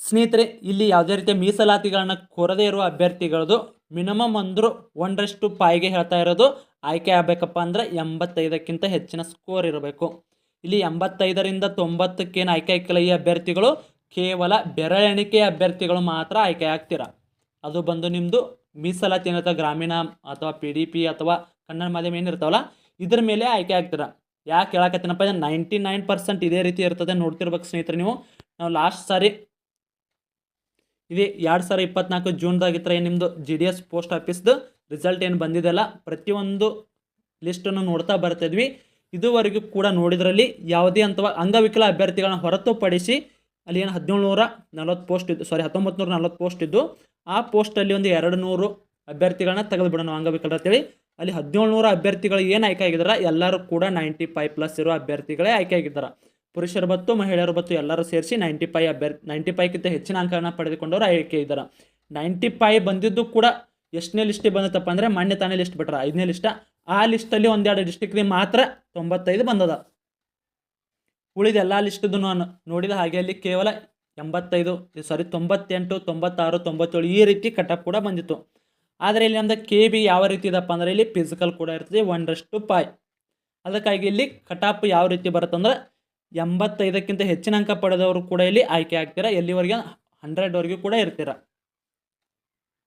Speaker 1: ಸ್ನೇಹಿತರೆ, ಇಲ್ಲಿ ಯಾವುದೇ ರೀತಿಯ ಮೀಸಲಾತಿಗಳನ್ನ ಕೊರದೇ ಇರುವ ಅಭ್ಯರ್ಥಿಗಳದು ಮಿನಿಮಮ್ ಅಂದರೂ ಒಂದರಷ್ಟು ಪಾಯಿಗೆ ಹೇಳ್ತಾ ಇರೋದು ಆಯ್ಕೆ ಆಗಬೇಕಪ್ಪ ಅಂದರೆ ಎಂಬತ್ತೈದಕ್ಕಿಂತ ಹೆಚ್ಚಿನ ಸ್ಕೋರ್ ಇರಬೇಕು. ಇಲ್ಲಿ ಎಂಬತ್ತೈದರಿಂದ ತೊಂಬತ್ತಕ್ಕೇನು ಆಯ್ಕೆ ಆಗಿಲ್ಲ ಈ ಅಭ್ಯರ್ಥಿಗಳು, ಕೇವಲ ಬೆರಳೆಣಿಕೆ ಅಭ್ಯರ್ಥಿಗಳು ಮಾತ್ರ ಆಯ್ಕೆ ಆಗ್ತೀರ? ಅದು ಬಂದು ನಿಮ್ಮದು ಮೀಸಲಾತಿ ಏನಿರ್ತಾವೆ ಗ್ರಾಮೀಣ ಅಥವಾ ಪಿ ಪಿ ಅಥವಾ ಕನ್ನಡ ಮಾಧ್ಯಮ ಏನಿರ್ತಾವಲ್ಲ ಇದ್ರ ಮೇಲೆ ಆಯ್ಕೆ ಆಗ್ತೀರಾ ಯಾಕೆ ಹೇಳಕತ್ತೀನಪ್ಪ ಇದು ನೈಂಟಿ ನೈನ್ ಪರ್ಸೆಂಟ್ ಇದೇ ರೀತಿ ಇರ್ತದೆ ನೋಡ್ತಿರ್ಬೇಕು ಸ್ನೇಹಿತರೆ ನೀವು. ನಾವು ಲಾಸ್ಟ್ ಸಾರಿ, ಇದೇ ಎರಡು ಸಾವಿರ ಇಪ್ಪತ್ನಾಲ್ಕು ಜೂನ್ದಾಗಿತ್ತರ ಏನು ನಿಮ್ಮದು ಜಿ ಡಿ ಎಸ್ ಪೋಸ್ಟ್ ಆಫೀಸ್ದು ರಿಸಲ್ಟ್ ಏನು ಬಂದಿದೆಯಲ್ಲ ಪ್ರತಿಯೊಂದು ಲಿಸ್ಟನ್ನು ನೋಡ್ತಾ ಬರ್ತಿದ್ವಿ ಇದುವರೆಗೂ ಕೂಡ ನೋಡಿದ್ರಲ್ಲಿ ಯಾವುದೇ ಅಥವಾ ಅಂಗವಿಕಲ ಅಭ್ಯರ್ಥಿಗಳನ್ನ ಹೊರತುಪಡಿಸಿ ಅಲ್ಲಿ ಏನು ಹದಿನೇಳು ನೂರ ನಲ್ವತ್ತು ಪೋಸ್ಟ್ ಇದ್ದು ಸಾರಿ ಹತ್ತೊಂಬತ್ತು ನೂರ ನಲ್ವತ್ತು ಪೋಸ್ಟ್ ಇದ್ದು, ಆ ಪೋಸ್ಟಲ್ಲಿ ಒಂದು ಎರಡು ನೂರು ಅಭ್ಯರ್ಥಿಗಳನ್ನ ತೆಗೆದುಬಿಡೋಣ ಅಂಗವಿಕಲರು ಅಂತೇಳಿ ಅಲ್ಲಿ ಹದಿನೇಳು ನೂರ ಅಭ್ಯರ್ಥಿಗಳು ಏನು ಆಯ್ಕೆ ಆಗಿದ್ದಾರೆ ಎಲ್ಲರೂ ಕೂಡ ನೈಂಟಿ ಫೈವ್ ಪ್ಲಸ್ ಇರೋ ಅಭ್ಯರ್ಥಿಗಳೇ ಆಯ್ಕೆ ಆಗಿದ್ದಾರೆ ಪುರುಷರು ಬತ್ತು ಮಹಿಳೆಯರು ಬತ್ತು ಎಲ್ಲರೂ ಸೇರಿಸಿ ನೈಂಟಿ ಫೈವ್ ಅಭ್ಯರ್ಥಿ ನೈಂಟಿ ಫೈವ್ಗಿಂತ ಹೆಚ್ಚಿನ ಅಂಕಗಳನ್ನು ಪಡೆದುಕೊಂಡವರು ಆಯ್ಕೆ ಇದ್ದಾರೆ ನೈಂಟಿ ಫೈವ್ ಬಂದಿದ್ದು ಕೂಡ ಎಷ್ಟನೇ ಲಿಸ್ಟಿಗೆ ಬಂದತ್ತಪ್ಪ ಅಂದರೆ ಮಾನ್ಯ ತಾನೇ ಲಿಸ್ಟ್ ಬಿಟ್ರೆ. ಐದನೇ ಲಿಸ್ಟ ಆ ಲಿಸ್ಟಲ್ಲಿ ಒಂದೆರಡು ಡಿಸ್ಟಿಕ್ಗೆ ಮಾತ್ರ ತೊಂಬತ್ತೈದು ಬಂದದ. ಉಳಿದ ಎಲ್ಲ ಲಿಸ್ಟದ್ದು ನಾನು ನೋಡಿದ ಹಾಗೆ ಅಲ್ಲಿ ಕೇವಲ ಎಂಬತ್ತೈದು ಸಾರಿ ತೊಂಬತ್ತೆಂಟು, ತೊಂಬತ್ತಾರು, ತೊಂಬತ್ತೇಳು ಈ ರೀತಿ ಕಟಪ್ ಕೂಡ ಬಂದಿತ್ತು. ಆದರೆ ಇಲ್ಲಿ ನಮ್ದು ಕೆ ಬಿ ಯಾವ ರೀತಿ ಇದಪ್ಪ ಅಂದರೆ ಇಲ್ಲಿ ಫಿಸಿಕಲ್ ಕೂಡ ಇರ್ತದೆ ಒಂದರಷ್ಟು ಪಾಯ್ ಅದಕ್ಕಾಗಿ ಇಲ್ಲಿ ಕಟಾಪ್ ಯಾವ ರೀತಿ ಬರುತ್ತೆ ಬರುತ್ತಂದ್ರೆ ಎಂಬತ್ತೈದಕ್ಕಿಂತ ಹೆಚ್ಚಿನ ಅಂಕ ಪಡೆದವರು ಕೂಡ ಇಲ್ಲಿ ಆಯ್ಕೆ ಆಗ್ತೀರ, ಎಲ್ಲಿವರೆಗೆ? ಹಂಡ್ರೆಡ್ವರೆಗೂ ಕೂಡ ಇರ್ತೀರ.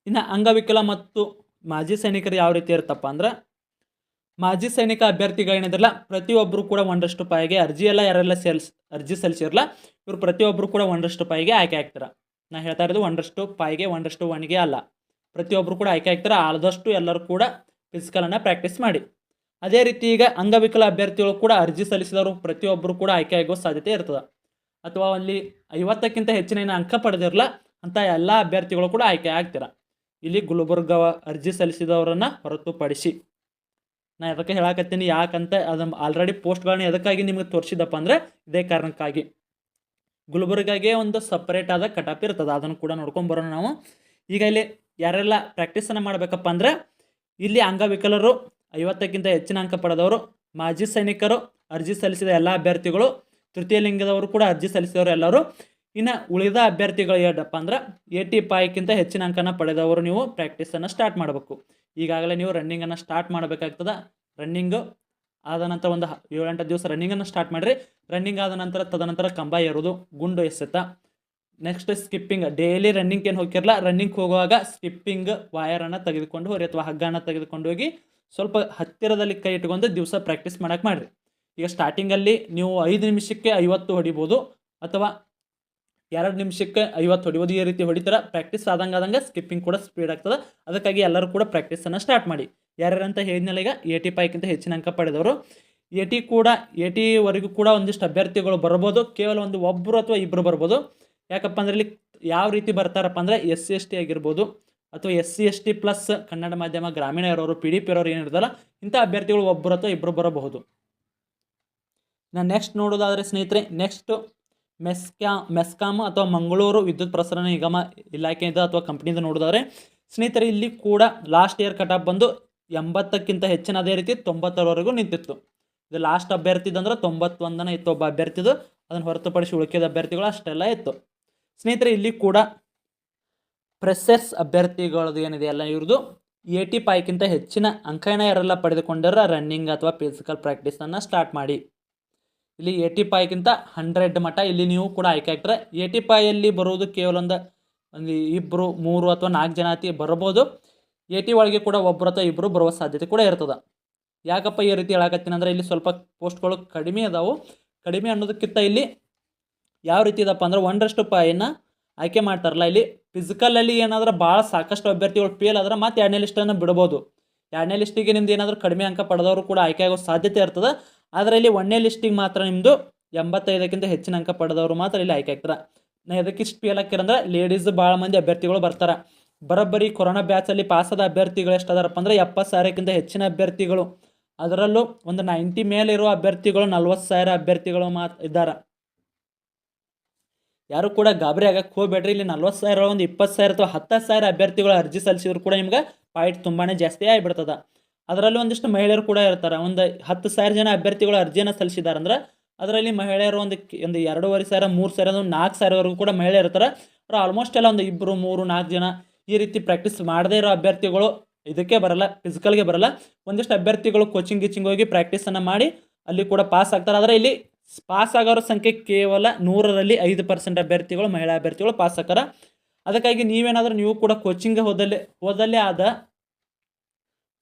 Speaker 1: ಇನ್ನು ಅಂಗವಿಕಲ ಮತ್ತು ಮಾಜಿ ಸೈನಿಕರು ಯಾವ ರೀತಿ ಇರುತ್ತಪ್ಪ ಅಂದ್ರೆ, ಮಾಜಿ ಸೈನಿಕ ಅಭ್ಯರ್ಥಿಗಳೇನಿದ್ರಲ್ಲ ಪ್ರತಿಯೊಬ್ಬರು ಕೂಡ ಒಂದಷ್ಟು ಪಾಯಿಗೆ ಅರ್ಜಿ ಎಲ್ಲ ಯಾರೆಲ್ಲ ಸೆಲ್ಸ್ ಅರ್ಜಿ ಸಲ್ಲಿಸಿರಲ್ಲ ಇವರು ಪ್ರತಿಯೊಬ್ಬರು ಕೂಡ ಒಂದಷ್ಟು ಪಾಯಿಗೆ ಆಯ್ಕೆ ಆಗ್ತಾರೆ. ನಾ ಹೇಳ್ತಾ ಇರೋದು ಒಂದಷ್ಟು ಪಾಯಿಗೆ ಒಂದಷ್ಟು ಒಣಿಗೆ ಅಲ್ಲ. ಪ್ರತಿಯೊಬ್ಬರು ಕೂಡ ಆಯ್ಕೆ ಆಗ್ತಾರೆ ಆದಷ್ಟು ಎಲ್ಲರೂ ಕೂಡ ಫಿಸಿಕಲನ್ನು ಪ್ರಾಕ್ಟೀಸ್ ಮಾಡಿ. ಅದೇ ರೀತಿ ಈಗ ಅಂಗವಿಕಲ ಅಭ್ಯರ್ಥಿಗಳು ಕೂಡ ಅರ್ಜಿ ಸಲ್ಲಿಸಿದವರು ಪ್ರತಿಯೊಬ್ಬರು ಕೂಡ ಆಯ್ಕೆ ಆಗುವ ಸಾಧ್ಯತೆ ಇರ್ತದೆ. ಅಥವಾ ಅಲ್ಲಿ ಐವತ್ತಕ್ಕಿಂತ ಹೆಚ್ಚಿನ ಏನು ಅಂಕ ಪಡೆದಿರಲ್ಲ ಅಂತ ಎಲ್ಲ ಅಭ್ಯರ್ಥಿಗಳು ಕೂಡ ಆಯ್ಕೆ ಆಗ್ತೀರ. ಇಲ್ಲಿ ಗುಲ್ಬರ್ಗ ಅರ್ಜಿ ಸಲ್ಲಿಸಿದವರನ್ನು ಹೊರತುಪಡಿಸಿ. ನಾ ಎದಕ್ಕೆ ಹೇಳಕತ್ತೀನಿ, ಯಾಕಂತ ಅದನ್ನು ಆಲ್ರೆಡಿ ಪೋಸ್ಟ್ಗಳನ್ನ ಎದಕ್ಕಾಗಿ ನಿಮಗೆ ತೋರಿಸಿದಪ್ಪ ಅಂದರೆ ಇದೇ ಕಾರಣಕ್ಕಾಗಿ. ಗುಲ್ಬರ್ಗಾಗೆ ಒಂದು ಸಪ್ರೇಟ್ ಆದ ಕಟಾಪ್ ಇರ್ತದೆ, ಅದನ್ನು ಕೂಡ ನೋಡ್ಕೊಂಡು ಬರೋಣ ನಾವು. ಈಗ ಇಲ್ಲಿ ಯಾರೆಲ್ಲ ಪ್ರಾಕ್ಟೀಸನ್ನು ಮಾಡಬೇಕಪ್ಪ ಅಂದ್ರೆ ಇಲ್ಲಿ ಅಂಗವಿಕಲರು, ಐವತ್ತಕ್ಕಿಂತ ಹೆಚ್ಚಿನ ಅಂಕ ಪಡೆದವರು, ಮಾಜಿ ಸೈನಿಕರು, ಅರ್ಜಿ ಸಲ್ಲಿಸಿದ ಎಲ್ಲ ಅಭ್ಯರ್ಥಿಗಳು, ತೃತೀಯ ಲಿಂಗದವರು ಕೂಡ ಅರ್ಜಿ ಸಲ್ಲಿಸಿದವರು ಎಲ್ಲರೂ. ಇನ್ನು ಉಳಿದ ಅಭ್ಯರ್ಥಿಗಳು ಏನಪ್ಪ ಅಂದ್ರೆ ಏಯ್ಟಿ ಫೈವ್ಕ್ಕಿಂತ ಹೆಚ್ಚಿನ ಅಂಕನ ಪಡೆದವರು ನೀವು ಪ್ರಾಕ್ಟೀಸನ್ನು ಸ್ಟಾರ್ಟ್ ಮಾಡಬೇಕು. ಈಗಾಗಲೇ ನೀವು ರನ್ನಿಂಗನ್ನು ಸ್ಟಾರ್ಟ್ ಮಾಡಬೇಕಾಗ್ತದೆ. ರನ್ನಿಂಗು ಆದ ನಂತರ ಒಂದು ಏಳೆಂಟು ದಿವಸ ರನ್ನಿಂಗನ್ನು ಸ್ಟಾರ್ಟ್ ಮಾಡಿರಿ. ರನ್ನಿಂಗ್ ಆದ ನಂತರ ತದನಂತರ ಕಂಬ ಏರೋದು, ಗುಂಡು ಎಸೆತ. ನೆಕ್ಸ್ಟ್ ಸ್ಕಿಪ್ಪಿಂಗ್ ಡೈಲಿ ರನ್ನಿಂಗ್ ಏನು ಹೋಗಿರಲ್ಲ ರನ್ನಿಂಗ್ ಹೋಗುವಾಗ ಸ್ಕಿಪ್ಪಿಂಗ್ ವಯರನ್ನು ತೆಗೆದುಕೊಂಡು ಹೋಗಿ ಅಥವಾ ಹಗ್ಗನ ತೆಗೆದುಕೊಂಡು ಹೋಗಿ ಸ್ವಲ್ಪ ಹತ್ತಿರದಲ್ಲಿ ಕೈ ಇಟ್ಕೊಂಡು ದಿವಸ ಪ್ರಾಕ್ಟೀಸ್ ಮಾಡಕ್ಕೆ ಮಾಡಿರಿ. ಈಗ ಸ್ಟಾರ್ಟಿಂಗಲ್ಲಿ ನೀವು ಐದು ನಿಮಿಷಕ್ಕೆ ಐವತ್ತು ಹೊಡಿಬೋದು ಅಥವಾ ಎರಡು ನಿಮಿಷಕ್ಕೆ ಐವತ್ತು ಹೊಡಿಬೋದು. ಈ ರೀತಿ ಹೊಡಿತಾರ ಪ್ರಾಕ್ಟೀಸ್ ಆದಂಗೆ ಆದಂಗೆ ಸ್ಕಿಪ್ಪಿಂಗ್ ಕೂಡ ಸ್ಪೀಡ್ ಆಗ್ತದೆ. ಅದಕ್ಕಾಗಿ ಎಲ್ಲರೂ ಕೂಡ ಪ್ರಾಕ್ಟೀಸನ್ನು ಸ್ಟಾರ್ಟ್ ಮಾಡಿ. ಯಾರ್ಯಾರಂತ ಹೇಳಿದ್ನಲ್ಲ ಈಗ? ಏಯ್ಟಿ ಫೈವ್ಕ್ಕಿಂತ ಹೆಚ್ಚಿನ ಅಂಕ ಪಡೆದವರು. ಏಟಿ ಕೂಡ ಏಟಿವರೆಗೂ ಕೂಡ ಒಂದಿಷ್ಟು ಅಭ್ಯರ್ಥಿಗಳು ಬರ್ಬೋದು. ಕೇವಲ ಒಂದು ಒಬ್ಬರು ಅಥವಾ ಇಬ್ಬರು ಬರ್ಬೋದು. ಯಾಕಪ್ಪ ಅಂದ್ರೆ ಇಲ್ಲಿ ಯಾವ ರೀತಿ ಬರ್ತಾರಪ್ಪ ಅಂದರೆ ಎಸ್ ಸಿ ಎಸ್ ಟಿ ಆಗಿರ್ಬೋದು ಅಥವಾ S C S T plus Kannada ಮಾಧ್ಯಮ, ಗ್ರಾಮೀಣ ಇರೋರು ಪಿ ಡಿ ಪಿ ಇರೋರು ಏನಿರ್ತಾರಲ್ಲ ಇಂಥ ಅಭ್ಯರ್ಥಿಗಳು ಒಬ್ಬರು ಅಥವಾ ಇಬ್ಬರು ಬರಬಹುದು. ನಾನು ನೆಕ್ಸ್ಟ್ ನೋಡೋದಾದರೆ ಸ್ನೇಹಿತರೆ ನೆಕ್ಸ್ಟ್ ಮೆಸ್ಕ್ಯಾ ಮೆಸ್ಕಾಮ್ ಅಥವಾ ಮಂಗಳೂರು ವಿದ್ಯುತ್ ಪ್ರಸರಣ ನಿಗಮ ಇಲಾಖೆಯಿಂದ ಅಥವಾ ಕಂಪ್ನಿಯಿಂದ ನೋಡಿದವ್ರೆ ಸ್ನೇಹಿತರೆ ಇಲ್ಲಿ ಕೂಡ ಲಾಸ್ಟ್ ಇಯರ್ ಕಟಾಪ್ ಬಂದು ಎಂಬತ್ತಕ್ಕಿಂತ ಹೆಚ್ಚಿನ ಅದೇ ರೀತಿ ತೊಂಬತ್ತರವರೆಗೂ ನಿಂತಿತ್ತು. ಇದು ಲಾಸ್ಟ್ ಅಭ್ಯರ್ಥಿದಂದ್ರೆ ತೊಂಬತ್ತೊಂದನ ಇತ್ತು ಒಬ್ಬ ಅಭ್ಯರ್ಥಿದು, ಅದನ್ನು ಹೊರತುಪಡಿಸಿ ಉಳಿಕೆದ ಅಭ್ಯರ್ಥಿಗಳು ಅಷ್ಟೆಲ್ಲ ಇತ್ತು. ಸ್ನೇಹಿತರೆ, ಇಲ್ಲಿ ಕೂಡ ಪ್ರೆಸೆಸ್ ಅಭ್ಯರ್ಥಿಗಳದ್ದು ಏನಿದೆ ಅಲ್ಲ ಇವ್ರದ್ದು ಏಯ್ಟಿ ಫೈವ್ಕ್ಕಿಂತ ಹೆಚ್ಚಿನ ಅಂಕನ ಯಾರೆಲ್ಲ ಪಡೆದುಕೊಂಡರ ರನ್ನಿಂಗ್ ಅಥವಾ ಫಿಸಿಕಲ್ ಪ್ರಾಕ್ಟೀಸನ್ನು ಸ್ಟಾರ್ಟ್ ಮಾಡಿ. ಇಲ್ಲಿ ಏಯ್ಟಿ ಫೈವ್ಗಿಂತ ಹಂಡ್ರೆಡ್ ಮಟ್ಟ ಇಲ್ಲಿ ನೀವು ಕೂಡ ಆಯ್ಕೆ ಆಗ್ತಾರೆ ಏಯ್ಟಿ ಫೈಯಲ್ಲಿ ಬರುವುದು ಕೇವಲ ಒಂದು ಒಂದು ಇಬ್ಬರು ಮೂರು ಅಥವಾ ನಾಲ್ಕು ಜನ ಅತಿ ಬರ್ಬೋದು. ಏಯ್ಟಿ ಒಳಗೆ ಕೂಡ ಒಬ್ಬರು ಅಥವಾ ಇಬ್ಬರು ಬರುವ ಸಾಧ್ಯತೆ ಕೂಡ ಇರ್ತದೆ. ಯಾಕಪ್ಪ ಈ ರೀತಿ ಹೇಳಕತ್ತೀನಿ ಇಲ್ಲಿ ಸ್ವಲ್ಪ ಪೋಸ್ಟ್ಗಳು ಕಡಿಮೆ ಅದಾವು. ಕಡಿಮೆ ಅನ್ನೋದಕ್ಕಿಂತ ಇಲ್ಲಿ ಯಾವ ರೀತಿ ಇದಪ್ಪ ಅಂದ್ರೆ ಒಂದರಷ್ಟು ಪಾಯನ್ನು ಆಯ್ಕೆ ಮಾಡ್ತಾರಲ್ಲ. ಇಲ್ಲಿ ಫಿಸಿಕಲಲ್ಲಿ ಏನಾದ್ರೂ ಭಾಳ ಸಾಕಷ್ಟು ಅಭ್ಯರ್ಥಿಗಳು ಫೇಲ್ ಆದ್ರೆ ಮತ್ತೆ ಎರಡನೇ ಲಿಸ್ಟನ್ನು ಬಿಡ್ಬೋದು. ಎರಡನೇ ಲಿಸ್ಟಿಗೆ ನಿಮ್ದು ಏನಾದರೂ ಕಡಿಮೆ ಅಂಕ ಪಡೆದವರು ಕೂಡ ಆಯ್ಕೆ ಆಗೋ ಸಾಧ್ಯತೆ ಇರ್ತದೆ. ಆದರೆ ಇಲ್ಲಿ ಒಂದನೇ ಲಿಸ್ಟಿಗೆ ಮಾತ್ರ ನಿಮ್ಮದು ಎಂಬತ್ತೈದಕ್ಕಿಂತ ಹೆಚ್ಚಿನ ಅಂಕ ಪಡೆದವರು ಮಾತ್ರ ಇಲ್ಲಿ ಆಯ್ಕೆ ಆಗ್ತಾರೆ. ನಾ ಎದಕ್ಕೆ ಇಷ್ಟು ಫೇಲ್ ಹಾಕಿರಂದ್ರೆ ಲೇಡೀಸ್ ಭಾಳ ಮಂದಿ ಅಭ್ಯರ್ಥಿಗಳು ಬರ್ತಾರೆ. ಬರೋಬ್ಬರಿ ಕೊರೋನಾ ಬ್ಯಾಚಲ್ಲಿ ಪಾಸಾದ ಅಭ್ಯರ್ಥಿಗಳು ಎಷ್ಟು ಅದಾರಪ್ಪ ಅಂದ್ರೆ ಎಪ್ಪತ್ತು ಸಾವಿರಕ್ಕಿಂತ ಹೆಚ್ಚಿನ ಅಭ್ಯರ್ಥಿಗಳು. ಅದರಲ್ಲೂ ಒಂದು ನೈಂಟಿ ಮೇಲಿರುವ ಅಭ್ಯರ್ಥಿಗಳು ನಲ್ವತ್ತು ಸಾವಿರ ಅಭ್ಯರ್ಥಿಗಳು ಮಾತ್ರ ಇದ್ದಾರೆ. ಯಾರು ಕೂಡ ಗಾಬರಿ ಆಗಕ್ಕೆ ಹೋಗ್ಬೇಡ್ರಿ. ಇಲ್ಲಿ ನಲ್ವತ್ತು ಸಾವಿರ, ಒಂದು ಇಪ್ಪತ್ತು ಸಾವಿರ ಅಥವಾ ಹತ್ತು ಸಾವಿರ ಅಭ್ಯರ್ಥಿಗಳು ಅರ್ಜಿ ಸಲ್ಲಿಸಿದ್ರು ಕೂಡ ನಿಮ್ಗೆ ಪಾಯಿಂಟ್ ತುಂಬಾ ಜಾಸ್ತಿ ಆಗಿಬಿಡ್ತದೆ. ಅದರಲ್ಲಿ ಒಂದಿಷ್ಟು ಮಹಿಳೆಯರು ಕೂಡ ಇರ್ತಾರೆ. ಒಂದು ಹತ್ತು ಸಾವಿರ ಜನ ಅಭ್ಯರ್ಥಿಗಳು ಅರ್ಜಿಯನ್ನು ಸಲ್ಲಿಸಿದ್ದಾರೆ ಅಂದ್ರೆ ಅದರಲ್ಲಿ ಮಹಿಳೆಯರು ಒಂದು ಒಂದು ಎರಡೂವರೆ ಸಾವಿರ, ಮೂರು ಸಾವಿರ, ಒಂದು ನಾಲ್ಕು ಸಾವಿರವರೆಗೂ ಕೂಡ ಮಹಿಳೆ ಇರ್ತಾರೆ. ಅವ್ರು ಆಲ್ಮೋಸ್ಟ್ ಎಲ್ಲ ಒಂದು ಇಬ್ಬರು ಮೂರು, ನಾಲ್ಕು ಜನ ಈ ರೀತಿ ಪ್ರಾಕ್ಟೀಸ್ ಮಾಡದೇ ಇರೋ ಅಭ್ಯರ್ಥಿಗಳು ಇದಕ್ಕೆ ಬರಲ್ಲ ಫಿಸಿಕಲ್ಗೆ ಬರಲ್ಲ. ಒಂದಿಷ್ಟು ಅಭ್ಯರ್ಥಿಗಳು ಕೋಚಿಂಗ್ ಗೀಚಿಂಗ್ ಹೋಗಿ ಪ್ರಾಕ್ಟೀಸನ್ನು ಮಾಡಿ ಅಲ್ಲಿ ಕೂಡ ಪಾಸ್ ಆಗ್ತಾರೆ. ಆದರೆ ಇಲ್ಲಿ ಪಾಸ್ ಆಗೋರ ಸಂಖ್ಯೆ ಕೇವಲ ನೂರರಲ್ಲಿ ಐದು ಪರ್ಸೆಂಟ್ ಅಭ್ಯರ್ಥಿಗಳು, ಮಹಿಳಾ ಅಭ್ಯರ್ಥಿಗಳು ಪಾಸ್ ಆಕಾರ ಅದಕ್ಕಾಗಿ ನೀವೇನಾದರೂ ನೀವು ಕೂಡ ಕೋಚಿಂಗ್ಗೆ ಹೋದಲ್ಲಿ, ಹೋದಲ್ಲೇ ಆದ